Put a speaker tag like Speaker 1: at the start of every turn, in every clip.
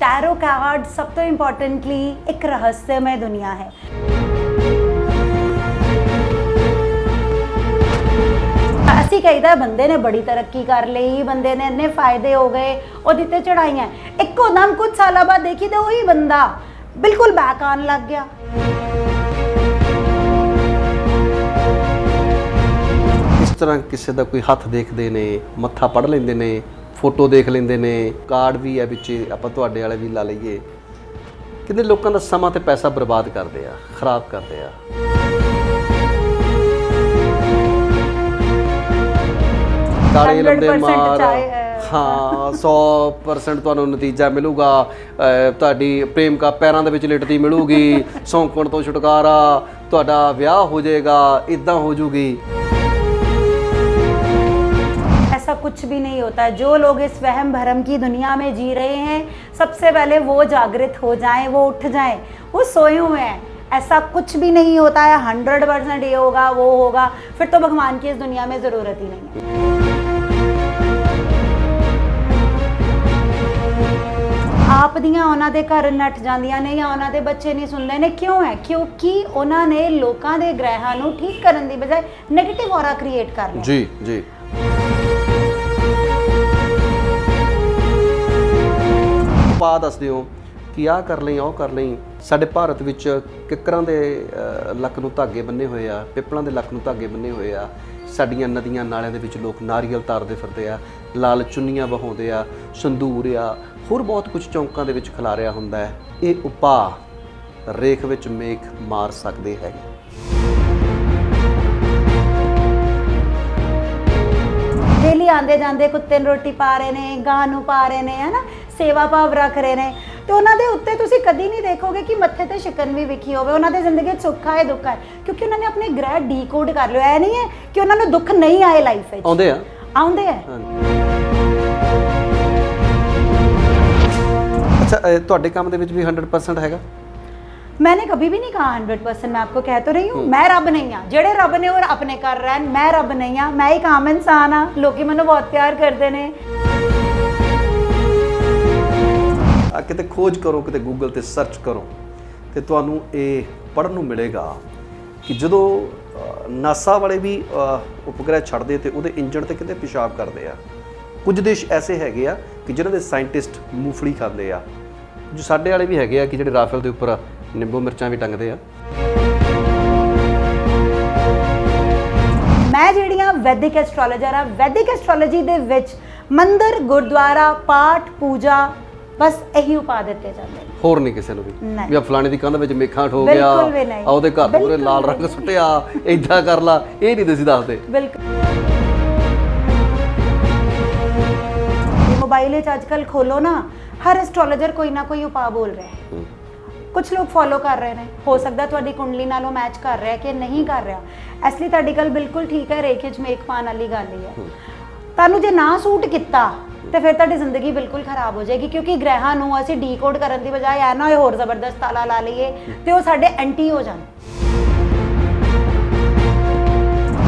Speaker 1: Tarot card ਸਭ ਤੋਂ importantly ਇੱਕ ਰਹੱਸਮय ਦੁਨੀਆ ਹੈ ਅਸੀਂ ਕਹੀਦਾ ਬੰਦੇ ਨੇ ਬੜੀ ਤਰੱਕੀ ਕਰ ਲਈ ਬੰਦੇ ਨੇ ਇੰਨੇ ਫਾਇਦੇ ਹੋ ਗਏ ਉਹਦੀ ਤੇ ਚੜਾਈਆਂ ਇੱਕੋ ਦਮ ਕੁਝ ਸਾਲਾਂ ਬਾਅਦ ਦੇਖੀ ਤੇ ਉਹੀ ਬੰਦਾ ਬਿਲਕੁਲ ਬੈਕ ਆਉਣ ਲੱਗ ਗਿਆ
Speaker 2: ਇਸ ਤਰ੍ਹਾਂ ਕਿਸੇ ਦਾ ਕੋਈ ਹੱਥ ਦੇਖਦੇ ਨੇ ਮੱਥਾ ਪੜ ਲੈਂਦੇ ਨੇ ਫੋਟੋ ਦੇਖ ਲੈਂਦੇ ਨੇ ਕਾਰਡ ਵੀ ਹੈ ਵਿੱਚ ਆਪਾਂ ਤੁਹਾਡੇ ਵਾਲੇ ਵੀ ਲਾ ਲਈਏ। ਕਿੰਨੇ ਲੋਕਾਂ ਦਾ ਸਮਾਂ ਤੇ ਪੈਸਾ ਬਰਬਾਦ ਕਰਦੇ ਆ ਖਰਾਬ ਕਰਦੇ ਆ। ਲੰਦੇ
Speaker 1: 100%
Speaker 2: ਮਾਰ ਹਾਂ 100% ਤੁਹਾਨੂੰ ਨਤੀਜਾ ਮਿਲੂਗਾ। ਤੁਹਾਡੀ ਪ੍ਰੇਮ ਕਾ ਪੈਰਾਂ ਦੇ ਵਿੱਚ ਲਿਟਦੀ ਮਿਲੂਗੀ ਸੌਂਕਣ ਤੋਂ ਛੁਟਕਾਰਾ ਤੁਹਾਡਾ ਵਿਆਹ ਹੋ ਜਾਏਗਾ ਇਦਾਂ ਹੋ ਜੂਗੀ।
Speaker 1: ऐसा कुछ भी नहीं होता है जो लोग इस वहम भरम की दुनिया में जी रहे हैं सबसे पहले वो जागृत हो जाएं वो उठ जाएं वो सोए हुए हैं ऐसा कुछ भी नहीं होता है हंड्रेड परसेंट ये होगा वो होगा फिर तो भगवान की इस दुनिया में ज़रूरत ही नहीं है ਆਪ ਦੀਆਂ ਉਹਨਾਂ ਦੇ ਘਰ ਨੱਠ ਜਾਂਦੀਆਂ ਨੇ ਜਾਂ ਉਹਨਾਂ ਦੇ ਬੱਚੇ ਨਹੀਂ ਸੁਣਦੇ ਨੇ ਕਿਉਂ ਹੈ ਕਿਉਂਕਿ ਉਹਨਾਂ ਨੇ ਲੋਕਾਂ ਦੇ ਗ੍ਰਹਿਾਂ ਨੂੰ ਠੀਕ ਕਰਨ ਦੀ ਬਜਾਏ 네ਗੇਟਿਵ ਔਰਾ ਕ੍ਰੀਏਟ ਕਰ ਲਿਆ
Speaker 2: ਜੀ ਜੀ ਪਾ ਦੱਸਦੇ ਹੋ ਕਿ ਆਹ ਕਰ ਲਈ, ਉਹ ਕਰ ਲਈ। ਸਾਡੇ ਭਾਰਤ ਵਿੱਚ ਕਿੱਕਰਾਂ ਦੇ ਲੱਕ ਨੂੰ ਧਾਗੇ ਬੰਨੇ ਹੋਏ ਆ, ਪਿੱਪਲਾਂ ਦੇ ਲੱਕ ਨੂੰ ਧਾਗੇ ਬੰਨੇ ਹੋਏ ਆ। ਸਾਡੀਆਂ ਨਦੀਆਂ ਨਾਲਿਆਂ ਦੇ ਵਿੱਚ ਲੋਕ ਨਾਰੀਅਲ ਤਾਰਦੇ ਫਿਰਦੇ ਆ, ਲਾਲ ਚੁੰਨੀਆਂ ਵਹਾਉਂਦੇ ਆ, ਸੰਦੂਰ ਆ, ਹੋਰ ਬਹੁਤ ਕੁਝ ਚੌਂਕਾਂ ਦੇ ਵਿੱਚ ਖਿਲਾਰਿਆ ਹੁੰਦਾ ਹੈ। ਇਹ ਉਪਾਅ ਰੇਖ ਵਿੱਚ ਮੇਖ ਮਾਰ ਸਕਦੇ ਹੈਗੇ।
Speaker 1: ਡੇਲੀ ਆਂਦੇ ਜਾਂਦੇ ਕੁੱਤੇ ਨੂੰ ਰੋਟੀ ਪਾ ਰਹੇ ਨੇ, ਗਾਂ ਨੂੰ ਪਾ ਰਹੇ ਨੇ, ਹਨਾ? ਸੇਵਾ ਭਾਵ ਰੱਖ ਰਹੇ ਨੇ ਤੇ ਉਹਨਾਂ ਦੇ ਉੱਤੇ ਤੁਸੀਂ ਕਦੀ ਨਹੀਂ ਦੇਖੋਗੇ ਕਿ ਮੱਥੇ ਤੇ ਸ਼ਿਕਨ ਵੀ ਵਿਖੀ ਹੋਵੇ ਉਹਨਾਂ ਦੀ ਜ਼ਿੰਦਗੀ 'ਚ ਸੁੱਖ ਹੈ ਦੁੱਖ ਹੈ ਕਿਉਂਕਿ ਉਹਨਾਂ ਨੇ ਆਪਣੇ ਗ੍ਰਹਿ ਡੀਕੋਡ ਕਰ ਲਿਆ ਇਹ ਨਹੀਂ ਹੈ ਕਿ ਉਹਨਾਂ ਨੂੰ ਦੁੱਖ ਨਹੀਂ ਆਏ ਲਾਈਫ ਵਿੱਚ
Speaker 2: ਆਉਂਦੇ ਆ
Speaker 1: ਆਉਂਦੇ ਹੈ
Speaker 2: ਅੱਛਾ ਅਹ, ਤੁਹਾਡੇ ਕੰਮ ਦੇ ਵਿੱਚ ਵੀ 100% ਹੈਗਾ
Speaker 1: मैंने कभी भी नहीं कहा हंड्रेड परसेंट मैं आपको कह तो रही हूँ मैं रब नहीं हाँ जेड़े रब ने और अपने कर रहे हैं मैं रब नहीं हाँ मैं एक आम इंसान हाँ लोग मैंने बहुत प्यार करते ने
Speaker 2: ਆ, ਕਿਤੇ ਖੋਜ ਕਰੋ, ਕਿਤੇ ਗੂਗਲ ਤੇ ਸਰਚ ਕਰੋ ਤੇ ਤੁਹਾਨੂੰ ਇਹ ਪੜਨ ਨੂੰ ਮਿਲੇਗਾ ਕਿ ਜਦੋਂ ਨਾਸਾ ਵਾਲੇ ਵੀ ਉਪਗ੍ਰਹਿ ਛੱਡਦੇ ਤੇ ਉਹਦੇ ਇੰਜਣ ਤੇ ਕਿਤੇ ਪਿਸ਼ਾਬ ਕਰਦੇ ਆ। ਕੁਝ ਦੇਸ਼ ਐਸੇ ਹੈਗੇ ਆ ਕਿ ਜਿਹਨਾਂ ਦੇ ਸਾਇੰਟਿਸਟ ਮੂੰਗਫਲੀ ਖਾਂਦੇ ਆ। ਜੋ ਸਾਡੇ ਵਾਲੇ ਵੀ ਹੈਗੇ ਆ ਕਿ ਜਿਹੜੇ ਰਾਫੇਲ ਦੇ ਉੱਪਰ ਨਿੰਬੂ ਮਿਰਚਾਂ ਵੀ ਟੰਗਦੇ ਆ।
Speaker 1: ਮੈਂ ਜਿਹੜੀਆਂ ਵੈਦਿਕ ਐਸਟ੍ਰੋਲੋਜਰ ਆ, ਵੈਦਿਕ ਐਸਟ੍ਰੋਲੋਜੀ ਦੇ ਵਿੱਚ ਮੰਦਰ, ਗੁਰਦੁਆਰਾ, ਪਾਠ, ਪੂਜਾ ਬਸ ਇਹੀ ਉਪਾ ਦਿੱਤੇ ਜਾਂਦੇ ਨੇ।
Speaker 2: ਹੋਰ ਨਹੀਂ ਕਿਸੇ ਨੂੰ ਵੀ।
Speaker 1: ਨਹੀਂ।
Speaker 2: ਵੀ ਆ ਫਲਾਣੇ ਦੀ ਕੰਧ ਵਿੱਚ ਮੇਖਾਂ ਠੋ ਗਿਆ
Speaker 1: ਬਿਲਕੁਲ ਵੀ ਨਹੀਂ।
Speaker 2: ਆ ਉਹਦੇ ਘਰ ਪੂਰੇ
Speaker 1: ਬਿਲਕੁਲ
Speaker 2: ਲਾਲ ਰੰਗ ਸੁੱਟਿਆ ਏਦਾਂ ਕਰ ਲਾ ਇਹ ਨਹੀਂ ਤੁਸੀਂ ਦੱਸਦੇ।
Speaker 1: ਬਿਲਕੁਲ। ਮੋਬਾਈਲ ਵਿੱਚ ਅੱਜਕੱਲ ਖੋਲੋ ਨਾ ਹਰ ਐਸਟ੍ਰੋਲੋਜਰ ਕੋਈ ਨਾ ਕੋਈ ਉਪਾ ਬੋਲ ਰਿਹਾ ਹੈ। ਕੁਝ ਲੋਕ ਫੋਲੋ ਕਰ ਰਹੇ ਨੇ। ਹੋ ਸਕਦਾ ਤੁਹਾਡੀ ਕੁੰਡਲੀ ਨਾਲ ਉਹ ਮੈਚ ਕਰ ਰਿਹਾ ਕਿ ਨਹੀਂ ਕਰ ਰਿਹਾ। ਇਸ ਲਈ ਤੁਹਾਡੀ ਗੱਲ ਬਿਲਕੁਲ ਠੀਕ ਹੈ ਰੇਖੇ 'ਚ ਮੇਕ ਪਾਣ ਵਾਲੀ ਗੱਲ ਹੀ ਹੈ। ਤੁਹਾਨੂੰ ਜੇ ਨਾ ਸੂਟ ਕੀਤਾ ਤੇ ਫਿਰ ਤੁਹਾਡੀ ਜ਼ਿੰਦਗੀ ਬਿਲਕੁਲ ਖਰਾਬ ਹੋ ਜਾਏਗੀ, ਕਿਉਂਕਿ ਗ੍ਰਹਿਾਂ ਨੂੰ ਅਸੀਂ ਡੀਕੋਡ ਕਰਨ ਦੀ ਬਜਾਏ ਐ ਨਾ ਹੋਏ ਹੋਰ ਜ਼ਬਰਦਸਤ ਤਾਲਾ ਲਾ ਲਈਏ ਤੇ ਉਹ ਸਾਡੇ ਐਂਟੀ ਹੋ ਜਾਣ।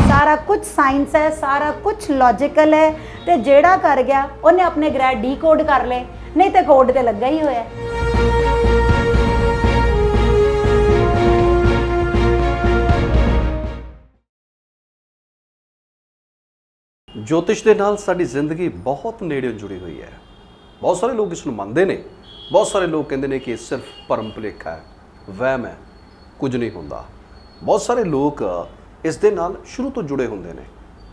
Speaker 1: ਸਾਰਾ ਕੁਝ ਸਾਇੰਸ ਹੈ, ਸਾਰਾ ਕੁਝ ਲੌਜੀਕਲ ਹੈ ਤੇ ਜਿਹੜਾ ਕਰ ਗਿਆ, ਉਹਨੇ ਆਪਣੇ ਗ੍ਰਹਿ ਡੀਕੋਡ ਕਰ ਲਏ, ਨਹੀਂ ਤੇ ਕੋਡ ਤੇ ਲੱਗਾ ਹੀ ਹੋਇਆ।
Speaker 2: ਜੋਤਿਸ਼ ਦੇ ਨਾਲ ਸਾਡੀ ਜ਼ਿੰਦਗੀ ਬਹੁਤ ਨੇੜਿਓਂ ਜੁੜੀ ਹੋਈ ਹੈ। ਬਹੁਤ ਸਾਰੇ ਲੋਕ ਇਸ ਨੂੰ ਮੰਨਦੇ ਨੇ। ਬਹੁਤ ਸਾਰੇ ਲੋਕ ਕਹਿੰਦੇ ਨੇ ਕਿ ਇਹ ਸਿਰਫ ਭਰਮ ਭੁਲੇਖਾ ਹੈ। ਵਹਿਮ ਹੈ। ਕੁਝ ਨਹੀਂ ਹੁੰਦਾ। ਬਹੁਤ ਸਾਰੇ ਲੋਕ ਇਸ ਦੇ ਨਾਲ ਸ਼ੁਰੂ ਤੋਂ ਜੁੜੇ ਹੁੰਦੇ ਨੇ।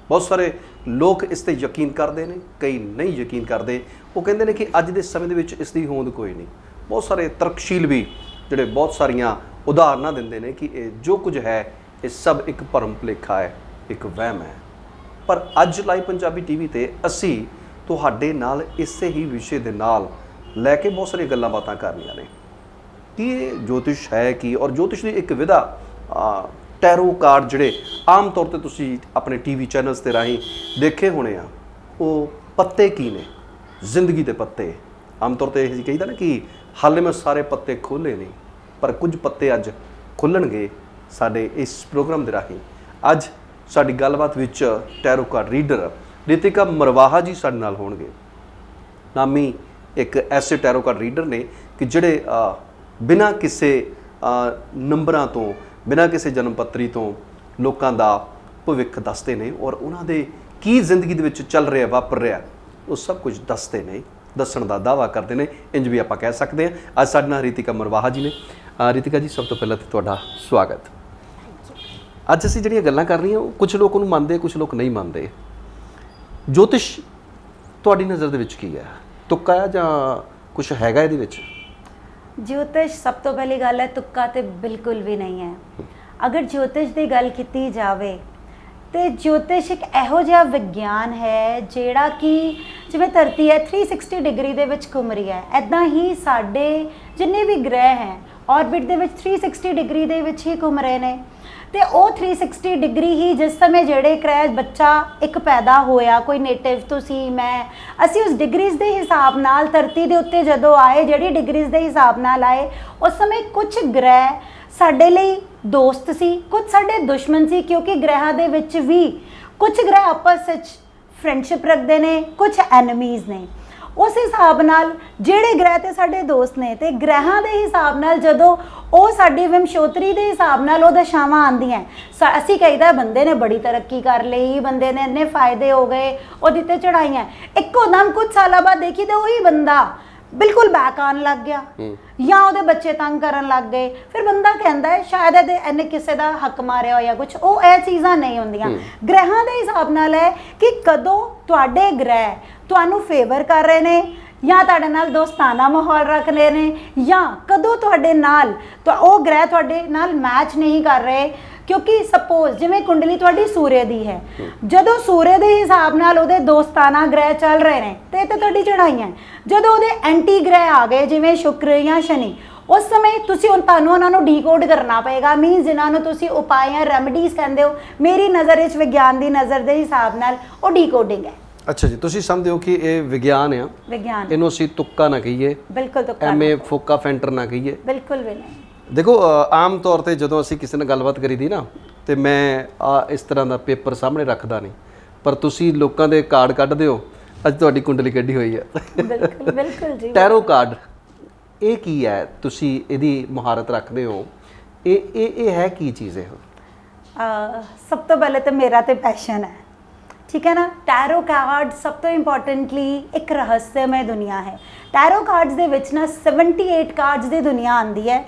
Speaker 2: ਬਹੁਤ ਸਾਰੇ ਲੋਕ ਇਸ ਤੇ ਯਕੀਨ ਕਰਦੇ ਨੇ। ਕਈ ਨਹੀਂ ਯਕੀਨ ਕਰਦੇ। ਉਹ ਕਹਿੰਦੇ ਨੇ ਕਿ ਅੱਜ ਦੇ ਸਮੇਂ ਦੇ ਵਿੱਚ ਇਸ ਦੀ ਹੋਂਦ ਕੋਈ ਨਹੀਂ। ਬਹੁਤ ਸਾਰੇ ਤਰਕਸ਼ੀਲ ਵੀ ਜਿਹੜੇ ਬਹੁਤ ਸਾਰੀਆਂ ਉਦਾਹਰਨਾਂ ਦਿੰਦੇ ਨੇ ਕਿ ਇਹ ਜੋ ਕੁਝ ਹੈ, ਇਹ ਸਭ ਇੱਕ ਭਰਮ ਭੁਲੇਖਾ ਹੈ, ਇੱਕ ਵਹਿਮ ਹੈ। ਪਰ ਅੱਜ ਲਾਈਵ ਪੰਜਾਬੀ ਟੀਵੀ ਤੇ ਅਸੀਂ ਤੁਹਾਡੇ ਨਾਲ ਇਸੇ ਹੀ ਵਿਸ਼ੇ ਦੇ ਨਾਲ ਲੈ ਕੇ ਬਹੁਤ ਸਾਰੀਆਂ ਗੱਲਾਂ ਬਾਤਾਂ ਕਰਨੀਆਂ ਨੇ। ਕਿ ਇਹ ਜੋਤਿਸ਼ ਹੈ ਕੀ? ਔਰ ਜੋਤਿਸ਼ ਦੀ ਇੱਕ ਵਿਧਾ ਟੈਰੋ ਕਾਰਡ ਜਿਹੜੇ ਆਮ ਤੌਰ ਤੇ ਤੁਸੀਂ ਆਪਣੇ ਟੀਵੀ ਚੈਨਲਸ ਤੇ ਰਾਹੀਂ ਦੇਖੇ ਹੋਣੇ ਆ, ਉਹ ਪੱਤੇ ਕੀ ਨੇ? ਜ਼ਿੰਦਗੀ ਦੇ ਪੱਤੇ। ਆਮ ਤੌਰ ਤੇ ਇਹ ਕਹੀਦਾ ਨਾ ਕਿ ਹਾਲੇ ਮੈਂ ਸਾਰੇ ਪੱਤੇ ਖੋਲੇ ਨਹੀਂ, ਪਰ ਕੁਝ ਪੱਤੇ ਅੱਜ ਖੁੱਲਣਗੇ ਸਾਡੇ ਇਸ ਪ੍ਰੋਗਰਾਮ ਦੇ ਰਾਹੀਂ। ਅੱਜ ਸਾਡੀ ਗੱਲਬਾਤ ਵਿੱਚ tarot card reader Ritika Marwaha ji ਸਾਡੇ ਨਾਲ ਹੋਣਗੇ। ਨਾਮੀ ਇੱਕ ਐਸੇ ਟੈਰੋ ਕਾਰਡ ਰੀਡਰ ਨੇ ਕਿ ਜਿਹੜੇ ਬਿਨਾਂ ਕਿਸੇ ਨੰਬਰਾਂ ਤੋਂ, ਬਿਨਾਂ ਕਿਸੇ ਜਨਮ ਪੱਤਰੀ ਤੋਂ ਲੋਕਾਂ ਦਾ ਭਵਿੱਖ ਦੱਸਦੇ ਨੇ ਔਰ ਉਹਨਾਂ ਦੇ ਕੀ ਜ਼ਿੰਦਗੀ ਦੇ ਵਿੱਚ ਚੱਲ ਰਿਹਾ, ਵਾਪਰ ਰਿਹਾ, ਉਹ ਸਭ ਕੁਝ ਦੱਸਦੇ ਨੇ, ਦੱਸਣ ਦਾ ਦਾਵਾ ਕਰਦੇ ਨੇ ਇੰਜ ਵੀ ਆਪਾਂ ਕਹਿ ਸਕਦੇ ਹਾਂ। ਅੱਜ ਸਾਡੇ ਨਾਲ ਰੀਤਿਕਾ ਮਰਵਾਹਾ ਜੀ ਨੇ। ਰੀਤਿਕਾ ਜੀ, ਸਭ ਤੋਂ ਪਹਿਲਾਂ ਤਾਂ ਤੁਹਾਡਾ ਸਵਾਗਤ। ਅੱਜ ਅਸੀਂ ਜਿਹੜੀਆਂ ਗੱਲਾਂ ਕਰ ਰਹੀਆਂ, ਉਹ ਕੁਝ ਲੋਕ ਉਹਨੂੰ ਮੰਨਦੇ ਕੁਝ ਲੋਕ ਨਹੀਂ ਮੰਨਦੇ। ਜੋਤਿਸ਼ ਤੁਹਾਡੀ ਨਜ਼ਰ ਦੇ ਵਿੱਚ ਕੀ ਹੈ? ਤੁੱਕਾ ਹੈ ਜਾਂ ਕੁਝ ਹੈਗਾ ਇਹਦੇ ਵਿੱਚ?
Speaker 1: ਜੋਤਿਸ਼ ਸਭ ਤੋਂ ਪਹਿਲੀ ਗੱਲ ਹੈ, ਤੁੱਕਾ ਤੇ ਬਿਲਕੁਲ ਵੀ ਨਹੀਂ ਹੈ। ਅਗਰ ਜੋਤਿਸ਼ ਦੀ ਗੱਲ ਕੀਤੀ ਜਾਵੇ, ਤੇ ਜੋਤਿਸ਼ ਇੱਕ ਇਹੋ ਜਿਹਾ ਵਿਗਿਆਨ ਹੈ, ਜਿਹੜਾ ਕਿ ਜਿਵੇਂ ਧਰਤੀ ਹੈ 360 ਡਿਗਰੀ ਦੇ ਵਿੱਚ ਘੁੰਮ ਰਹੀ ਹੈ। ਐਦਾਂ ਹੀ ਸਾਡੇ ਜਿੰਨੇ ਵੀ ਗ੍ਰਹਿ ਹੈ ਆਰਬਿਟ ਦੇ ਵਿੱਚ 360 ਡਿਗਰੀ ਦੇ ਵਿੱਚ ਹੀ ਘੁੰਮ ਰਹੇ ਨੇ। ਤੇ ਉਹ 360 ਡਿਗਰੀ ਹੀ ਜਿਸ ਸਮੇਂ ਜਿਹੜੇ ਗ੍ਰਹਿ ਬੱਚਾ ਇੱਕ ਪੈਦਾ ਹੋਇਆ, ਕੋਈ ਨੇਟਿਵ ਤੁਸੀਂ, ਮੈਂ, ਅਸੀਂ ਉਸ ਡਿਗਰੀਜ਼ ਦੇ ਹਿਸਾਬ ਨਾਲ ਧਰਤੀ ਦੇ ਉੱਤੇ ਜਦੋਂ ਆਏ, ਜਿਹੜੀ ਡਿਗਰੀਜ਼ ਦੇ ਹਿਸਾਬ ਨਾਲ ਆਏ, ਉਸ ਸਮੇਂ ਕੁਝ ਗ੍ਰਹਿ ਸਾਡੇ ਲਈ ਦੋਸਤ ਸੀ ਕੁਝ ਸਾਡੇ ਦੁਸ਼ਮਣ ਸੀ, ਕਿਉਂਕਿ ਗ੍ਰਹਿਾਂ ਦੇ ਵਿੱਚ ਵੀ ਕੁਝ ਗ੍ਰਹਿ ਆਪਸ ਵਿੱਚ ਫਰੈਂਡਸ਼ਿਪ ਰੱਖਦੇ ਨੇ ਕੁਝ ਐਨਮੀਜ਼ ਨੇ। ਉਸ ਹਿਸਾਬ ਨਾਲ ਜਿਹੜੇ ਗ੍ਰਹਿ ਤੇ ਸਾਡੇ ਦੋਸਤ ਨੇ ਤੇ ਗ੍ਰਹਿਾਂ ਦੇ ਹਿਸਾਬ ਨਾਲ ਜਦੋਂ ਉਹ ਸਾਡੀ ਵਿਮਸ਼ੋਤਰੀ ਦੇ ਹਿਸਾਬ ਨਾਲ ਉਹ ਦਸ਼ਾਵਾਂ ਆਂਦੀਆਂ ਸਾ- ਅਸੀਂ ਕਹੀਦਾ ਬੰਦੇ ਨੇ ਬੜੀ ਤਰੱਕੀ ਕਰ ਲਈ, ਬੰਦੇ ਨੇ ਇੰਨੇ ਫਾਇਦੇ ਹੋ ਗਏ, ਉਹਦੇ ਤੇ ਚੜਾਈਆਂ ਇੱਕੋ ਦਮ ਕੁਝ ਸਾਲਾਂ ਬਾਅਦ ਦੇਖੀ ਤੇ ਉਹੀ ਬੰਦਾ ਬਿਲਕੁਲ ਬੈਕ ਆਉਣ ਲੱਗ ਗਿਆ। ਜਾਂ ਉਹਦੇ ਬੱਚੇ ਤੰਗ ਕਰਨ ਲੱਗ ਗਏ। ਫਿਰ ਬੰਦਾ ਕਹਿੰਦਾ ਹੈ ਸ਼ਾਇਦ ਇਹਦੇ ਇਹਨੇ ਕਿਸੇ ਦਾ ਹੱਕ ਮਾਰਿਆ ਹੋਇਆ ਕੁਝ ਉਹ ਇਹ ਚੀਜ਼ਾਂ ਨਹੀਂ ਹੁੰਦੀਆਂ। ਗ੍ਰਹਿਾਂ ਦੇ ਹਿਸਾਬ ਨਾਲ ਹੈ ਕਿ ਕਦੋਂ ਤੁਹਾਡੇ ਗ੍ਰਹਿ ਤੁਹਾਨੂੰ ਫੇਵਰ ਕਰ ਰਹੇ ਨੇ ਜਾਂ ਤੁਹਾਡੇ ਨਾਲ ਦੋਸਤਾਨਾ ਮਾਹੌਲ ਰੱਖ ਰਹੇ ਨੇ ਜਾਂ ਕਦੋਂ ਤੁਹਾਡੇ ਨਾਲ ਤਾਂ ਉਹ ਗ੍ਰਹਿ ਤੁਹਾਡੇ ਨਾਲ ਮੈਚ ਨਹੀਂ ਕਰ ਰਹੇ। ਕਿਉਂਕਿ ਸਪੋਜ਼ ਜਿਵੇਂ ਕੁੰਡਲੀ ਤੁਹਾਡੀ ਸੂਰਯ ਦੀ ਹੈ ਜਦੋਂ ਸੂਰਯ ਦੇ ਹਿਸਾਬ ਨਾਲ ਉਹਦੇ ਦੋਸਤਾਨਾ ਗ੍ਰਹਿ ਚੱਲ ਰਹੇ ਨੇ ਤੇ ਇਹ ਤਾਂ ਤੁਹਾਡੀ ਚੜਾਈਆਂ ਹੈ। ਜਦੋਂ ਉਹਦੇ ਐਂਟੀ ਗ੍ਰਹਿ ਆ ਗਏ ਜਿਵੇਂ ਸ਼ੁਕਰ ਜਾਂ ਸ਼ਨੀ ਉਸ ਸਮੇਂ ਤੁਸੀਂ ਉਹ- ਤੁਹਾਨੂੰ ਉਹਨਾਂ ਨੂੰ ਡੀਕੋਡ ਕਰਨਾ ਪਏਗਾ ਮੀਨਸ ਜਿਨ੍ਹਾਂ ਨੂੰ ਤੁਸੀਂ ਉਪਾਅ ਜਾਂ ਰੈਮਡੀਜ਼ ਕਹਿੰਦੇ ਹੋ ਮੇਰੀ ਨਜ਼ਰ ਵਿੱਚ ਵਿਗਿਆਨ ਦੀ ਨਜ਼ਰ ਦੇ ਹਿਸਾਬ ਨਾਲ ਉਹ ਡੀਕੋਡਿੰਗ ਹੈ।
Speaker 2: ਅੱਛਾ ਜੀ ਤੁਸੀਂ ਸਮਝਦੇ ਹੋ ਕਿ ਇਹ ਵਿਗਿਆਨ ਆ?
Speaker 1: ਵਿਗਿਆਨ।
Speaker 2: ਇਹਨੂੰ ਅਸੀਂ ਤੁੱਕਾ ਨਾ ਕਹੀਏ
Speaker 1: ਬਿਲਕੁਲ ਤੋਂ
Speaker 2: ਐਵੇਂ ਫੋਕਾ ਫੈਂਟਰ ਨਾ ਕਹੀਏ।
Speaker 1: ਬਿਲਕੁਲ ਵੀ ਨਹੀਂ।
Speaker 2: ਦੇਖੋ ਆਮ ਤੌਰ ਤੇ ਜਦੋਂ ਅਸੀਂ ਕਿਸੇ ਨਾਲ ਗੱਲਬਾਤ ਕਰੀਦੀ ਨਾ ਤੇ ਮੈਂ ਆ ਇਸ ਤਰ੍ਹਾਂ ਦਾ ਪੇਪਰ ਸਾਹਮਣੇ ਰੱਖਦਾ ਨਹੀਂ। ਪਰ ਤੁਸੀਂ ਲੋਕਾਂ ਦੇ ਕਾਰਡ ਕੱਢਦੇ ਹੋ ਅੱਜ ਤੁਹਾਡੀ ਕੁੰਡਲੀ ਕੱਢੀ ਹੋਈ ਹੈ।
Speaker 1: ਬਿਲਕੁਲ ਬਿਲਕੁਲ ਜੀ।
Speaker 2: ਟੈਰੋ ਕਾਰਡ ਇਹ ਕੀ ਹੈ? ਤੁਸੀਂ ਇਹਦੀ ਮਹਾਰਤ ਰੱਖਦੇ ਹੋ। ਇਹ ਇਹ ਇਹ ਹੈ ਕੀ ਚੀਜ਼ ਇਹ?
Speaker 1: ਅਹ ਸਭ ਤੋਂ ਪਹਿਲੇ ਤਾਂ ਮੇਰਾ ਤੇ ਪੈਸ਼ਨ ਹੈ। ਠੀਕ ਹੈ ਨਾ? ਟੈਰੋ ਕਾਰਡ ਸਭ ਤੋਂ ਇੰਪੋਰਟੈਂਟਲੀ ਇੱਕ ਰਹੱਸਮय ਦੁਨੀਆ ਹੈ। ਟੈਰੋ ਕਾਰਡਸ ਦੇ ਵਿੱਚ ਨਾ 78 ਕਾਰਡਸ ਦੀ ਦੁਨੀਆ ਆਂਦੀ ਹੈ।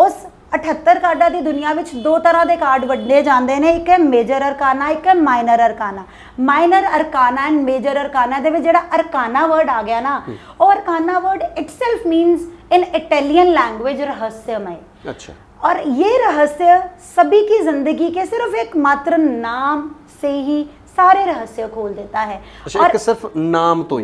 Speaker 1: ਉਸ 78 ਕਾਰਡਾਂ ਦੀ ਦੁਨੀਆ ਵਿੱਚ ਦੋ ਤਰ੍ਹਾਂ ਦੇ ਕਾਰਡ ਵੰਡੇ ਜਾਂਦੇ ਨੇ ਇੱਕ ਹੈ ਮੇਜਰ ਅਰਕਾਨਾ ਇੱਕ ਹੈ minor arcana. Minor arcana and major arcana ਦੇ ਵਿੱਚ ਜਿਹੜਾ ਅਰਕਾਨਾ ਵਰਡ ਆ ਗਿਆ ਨਾ ਉਹ arcana word itself means in Italian language ਰਹੱਸਯਮ ਹੈ
Speaker 2: ਅੱਛਾ
Speaker 1: और ये रहस्य सभी की जिंदगी के सिर्फ एक मात्र नाम से ही सारे रहस्य खोल देता है
Speaker 2: अच्छा, और एक सिर्फ नाम तो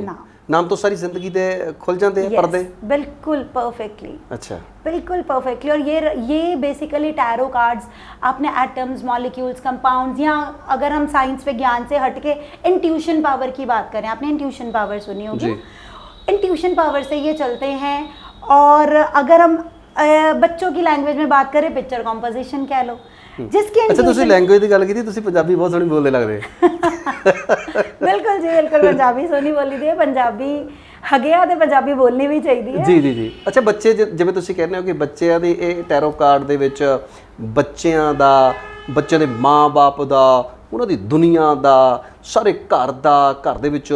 Speaker 1: ਨਾਮ
Speaker 2: ਤੋਂ ਸਾਰੀ ਜ਼ਿੰਦਗੀ ਦੇ ਖੁੱਲ ਜਾਂਦੇ ਆ
Speaker 1: Yes,
Speaker 2: ਪਰਦੇ
Speaker 1: बिल्कुल परफेक्टली
Speaker 2: ਅੱਛਾ
Speaker 1: बिल्कुल परफेक्टली और ये ये बेसिकली टैरो कार्ड्स आपने एटम्स मॉलिक्यूल्स कंपाउंड्स या अगर हम साइंस विज्ञान से हट के इंट्यूशन पावर की बात करें आपने इंट्यूशन पावर सुनी होगी
Speaker 2: जी।
Speaker 1: इंट्यूशन पावर से ये चलते हैं और अगर हम अ, बच्चों की लैंग्वेज में बात करें पिक्चर कॉम्पोजिशन कह लो जिसकी
Speaker 2: ਅੱਛਾ ਤੁਸੀਂ
Speaker 1: intuition-
Speaker 2: ਲੈਂਗੁਏਜ ਦੀ ਗੱਲ ਕੀਤੀ ਤੁਸੀਂ ਪੰਜਾਬੀ ਬਹੁਤ ਸੋਹਣੀ ਬੋਲਦੇ ਲੱਗਦੇ
Speaker 1: ਬਿਲਕੁਲ ਜੀ ਬਿਲਕੁਲ ਪੰਜਾਬੀ ਸੋਨੀ ਬੋਲੀ ਦੀ ਹੈ ਪੰਜਾਬੀ ਹਗਿਆ ਤੇ ਪੰਜਾਬੀ ਬੋਲਣੀ ਵੀ ਚਾਹੀਦੀ ਹੈ
Speaker 2: ਜੀ ਜੀ ਜੀ ਅੱਛਾ ਬੱਚੇ ਜ- ਜਿਵੇਂ ਤੁਸੀਂ ਕਹਿੰਦੇ ਹੋ ਕਿ ਬੱਚਿਆਂ ਦੇ ਇਹ ਟੈਰੋ ਕਾਰਡ ਦੇ ਵਿੱਚ ਬੱਚਿਆਂ ਦਾ ਬੱਚਿਆਂ ਦੇ ਮਾਪੇ ਦਾ ਉਹਨਾਂ ਦੀ ਦੁਨੀਆ ਦਾ ਸਾਰੇ ਘਰ ਦਾ ਘਰ ਦੇ ਵਿੱਚ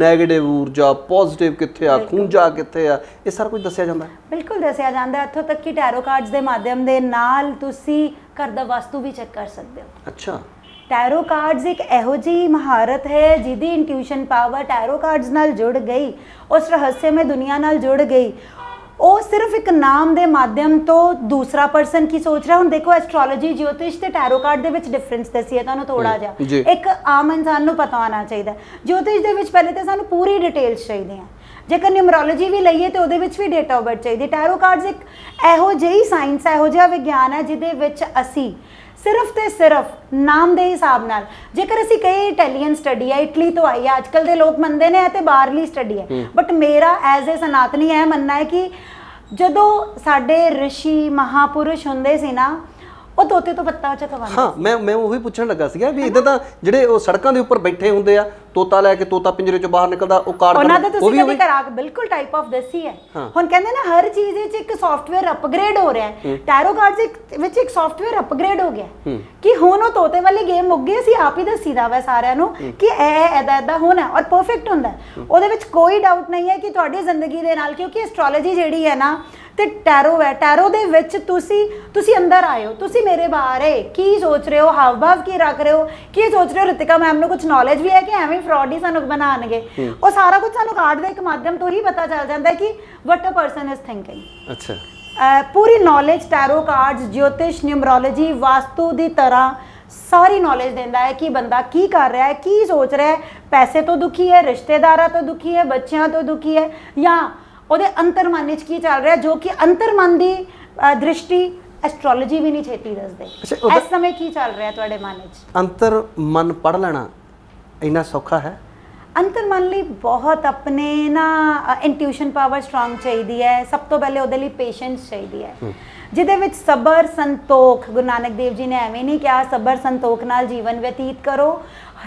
Speaker 2: 네ਗੇਟਿਵ ਊਰਜਾ ਪੋਜ਼ਿਟਿਵ ਕਿੱਥੇ ਆ ਖੂੰਜਾ ਕਿੱਥੇ ਆ ਇਹ ਸਾਰਾ ਕੁਝ ਦੱਸਿਆ ਜਾਂਦਾ।
Speaker 1: ਬਿਲਕੁਲ ਦੱਸਿਆ ਜਾਂਦਾ। ਇੱਥੋਂ ਤੱਕ ਕਿ ਟੈਰੋ ਕਾਰਡਸ ਦੇ ਮਾਧਿਅਮ ਦੇ ਨਾਲ ਤੁਸੀਂ ਘਰ ਦਾ ਵਾਸਤੂ ਵੀ ਚੈੱਕ ਕਰ ਸਕਦੇ ਹੋ।
Speaker 2: ਅੱਛਾ।
Speaker 1: ਟੈਰੋ ਕਾਰਡਸ ਇੱਕ ਇਹੋ ਜਿਹੀ ਮਹਾਰਤ ਹੈ ਜਿਹਦੀ ਇੰਟਿਊਸ਼ਨ ਪਾਵਰ ਟੈਰੋ ਕਾਰਡਸ ਨਾਲ ਜੁੜ ਗਈ। ਉਸ ਰਹੱਸਮय ਦੁਨੀਆ ਨਾਲ ਜੁੜ ਗਈ। ਉਹ ਸਿਰਫ ਇੱਕ ਨਾਮ ਦੇ ਮਾਧਿਅਮ ਤੋਂ ਦੂਸਰਾ ਪਰਸਨ ਕੀ ਸੋਚ ਰਿਹਾ ਹੁਣ ਦੇਖੋ ਐਸਟ੍ਰੋਲੋਜੀ ਜੋਤਿਸ਼ ਤੇ ਟੈਰੋ ਕਾਰਡ ਦੇ ਵਿੱਚ ਡਿਫਰੈਂਸ ਦੱਸੀਏ ਤੁਹਾਨੂੰ ਥੋੜਾ। ਜਿਹਾ ਇੱਕ ਆਮ ਇਨਸਾਨ ਨੂੰ ਪਤਾ ਹੋਣਾ ਚਾਹੀਦਾ ਹੈ। ਜੋਤਿਸ਼ ਦੇ ਵਿੱਚ ਪਹਿਲੇ ਤਾਂ ਸਾਨੂੰ ਪੂਰੀ ਡਿਟੇਲਸ ਚਾਹੀਦੀਆਂ ਜੇਕਰ ਨਿਊਮਰੋਲੋਜੀ ਵੀ ਲਈਏ ਤੇ ਉਹਦੇ ਵਿੱਚ ਵੀ ਡੇਟ ਆਫ ਬਰਥ ਚਾਹੀਦੀ ਟੈਰੋ ਕਾਰਡਸ ਇੱਕ ਇਹੋ ਜਿਹੀ ਸਾਇੰਸ ਹੈ ਇਹੋ ਜਿਹਾ ਵਿਗਿਆਨ ਹੈ ਜਿਹਦੇ ਵਿੱਚ ਅਸੀਂ ਸਿਰਫ ਤੇ ਸਿਰਫ ਨਾਮ ਦੇ ਹਿਸਾਬ ਨਾਲ। ਜੇਕਰ ਅਸੀਂ ਕਹੇ ਇਟਾਲੀਅਨ ਸਟੱਡੀ ਹੈ ਇਟਲੀ ਤੋਂ ਆਈ ਹੈ ਅੱਜਕੱਲ ਦੇ ਲੋਕ ਮੰਨਦੇ ਨੇ ਇਹ ਤੇ ਬਾਹਰਲੀ ਸਟੱਡੀ ਹੈ। ਬਟ ਮੇਰਾ ਐਜ਼ ਅ ਸਨਾਤਨੀ ਇਹ ਮੰਨਣਾ ਹੈ ਕਿ ਜਦੋਂ ਸਾਡੇ ઋષਿ ਮਹਾਪੁਰਸ਼ ਹੁੰਦੇ ਸੀ ਨਾ ਉਹ ਤੋਤੇ ਤੋਂ ਪੱਤਾ ਚਕਵਾਉਂਦੇ
Speaker 2: ਹਾਂ ਮੈਂ ਮੈਂ ਉਹੀ ਪੁੱਛਣ ਲੱਗਾ ਸੀਗਾ ਵੀ ਇਦਾਂ ਤਾਂ ਜਿਹੜੇ ਉਹ ਸੜਕਾਂ ਦੇ ਉੱਪਰ ਬੈਠੇ ਹੁੰਦੇ ਆ ਤੋਤਾ ਲੈ ਕੇ ਤੋਤਾ ਪਿੰਜਰੇ ਚੋਂ ਬਾਹਰ ਨਿਕਲਦਾ ਉਹ ਕਾਰਡ
Speaker 1: ਉਹਨਾਂ ਦਾ ਤੁਸੀਂ ਕਦੀ ਕਰਾ ਬਿਲਕੁਲ ਟਾਈਪ ਆਫ ਦੱਸੀ ਹੈ। ਹੁਣ ਕਹਿੰਦੇ ਨਾ ਹਰ ਚੀਜ਼ ਵਿੱਚ ਇੱਕ ਸੌਫਟਵੇਅਰ ਅਪਗ੍ਰੇਡ ਹੋ ਰਿਹਾ ਹੈ। ਟੈਰੋ ਕਾਰਡਸ ਵਿੱਚ ਇੱਕ ਸੌਫਟਵੇਅਰ ਅਪਗ੍ਰੇਡ ਹੋ ਗਿਆ। ਕਿ ਹੁਣ ਉਹ ਤੋਤੇ ਵਾਲੀ ਗੇਮ ਮੁੱਕ ਗਈ ਅਸੀਂ ਆਪ ਹੀ ਦੱਸੀਦਾ ਵਾ ਸਾਰਿਆਂ ਨੂੰ ਕਿ ਇਹ ਐਦਾ ਐਦਾ ਹੋਣਾ ਹੈ ਔਰ ਪਰਫੈਕਟ ਹੁੰਦਾ ਹੈ। ਉਹਦੇ ਵਿੱਚ ਕੋਈ ਡਾਊਟ ਨਹੀਂ ਹੈ ਕਿ ਤੁਹਾਡੀ ਜ਼ਿੰਦਗੀ ਦੇ ਨਾਲ ਕਿਉਂਕਿ ਐਸਟ੍ਰੋਲੋਜੀ ਜਿਹੜੀ ਹੈ ਨਾ ਤੇ ਟੈਰੋ ਹੈ। ਟੈਰੋ ਦੇ ਵਿੱਚ ਤੁਸੀਂ ਤੁਸੀਂ ਅੰਦਰ ਆਏ ਹੋ ਤੁਸੀਂ ਮੇਰੇ ਬਾਰੇ ਕੀ ਸੋਚ ਰਹੇ ਹੋ ਹਾਵ ਭਾਵ ਕੀ ਰੱਖ ਰਹੇ ਹੋ ਕੀ ਸੋਚ ਰਹੇ ਹੋ? ਰਿਤਿਕਾ ਮੈਮ ਨੂੰ ਕੁਝ ਨੌਲੇਜ ਵੀ ਹੈ ਕਿ ਐਵੇਂ ਫਰਾਡ ਹੀ ਸਾਨੂੰ ਬਣਾਉਣਗੇ। ਉਹ ਸਾਰਾ ਕੁਝ ਸਾਨੂੰ ਕਾਰਡ ਦੇ ਇੱਕ ਮਾਧਿਅਮ ਤੋਂ ਹੀ ਪਤਾ ਚੱਲ ਜਾਂਦਾ ਹੈ ਕਿ what a person is thinking
Speaker 2: ਅੱਛਾ।
Speaker 1: ਪੂਰੀ ਨੌਲੇਜ ਟੈਰੋ ਕਾਰਡਸ ਜੋਤਿਸ਼ ਨਿਊਮਰੋਲੋਜੀ ਵਾਸਤੂ ਦੀ ਤਰ੍ਹਾਂ ਸਾਰੀ ਨੌਲੇਜ ਦਿੰਦਾ ਹੈ ਕਿ ਬੰਦਾ ਕੀ ਕਰ ਰਿਹਾ ਹੈ ਕੀ ਸੋਚ ਰਿਹਾ ਹੈ। ਪੈਸੇ ਤੋਂ ਦੁਖੀ ਹੈ ਰਿਸ਼ਤੇਦਾਰਾਂ ਤੋਂ ਦੁਖੀ ਹੈ ਬੱਚਿਆਂ ਤੋਂ ਦੁਖੀ ਹੈ ਜਾਂ ਉਹਦੇ ਅੰਤਰਮਨ ਵਿੱਚ ਕੀ ਚੱਲ ਰਿਹਾ ਜੋ ਕਿ ਅੰਤਰਮਨ ਦੀ ਦ੍ਰਿਸ਼ਟੀ ਐਸਟ੍ਰੋਲੋਜੀ ਵੀ ਨਹੀਂ ਛੇਤੀ ਦੱਸਦੇ। ਇਸ ਸਮੇਂ ਕੀ ਚੱਲ ਰਿਹਾ ਤੁਹਾਡੇ ਮਨ ਵਿੱਚ?
Speaker 2: ਅੰਤਰ ਮਨ ਪੜ ਲੈਣਾ। ਇੰਨਾ ਸੌਖਾ ਹੈ?
Speaker 1: ਅੰਤਰਮਨ ਲਈ ਬਹੁਤ ਆਪਣੇ ਨਾ ਇੰਟਿਊਸ਼ਨ ਪਾਵਰ ਸਟਰੋਂਗ ਚਾਹੀਦੀ ਹੈ। ਸਭ ਤੋਂ ਪਹਿਲੇ ਉਹਦੇ ਲਈ ਪੇਸ਼ੈਂਸ ਚਾਹੀਦੀ ਹੈ। ਜਿਹਦੇ ਵਿੱਚ ਸਬਰ ਸੰਤੋਖ ਗੁਰੂ ਨਾਨਕ ਦੇਵ ਜੀ ਨੇ ਐਵੇਂ ਨਹੀਂ ਕਿਹਾ ਸਬਰ ਸੰਤੋਖ ਨਾਲ ਜੀਵਨ ਬਤੀਤ ਕਰੋ।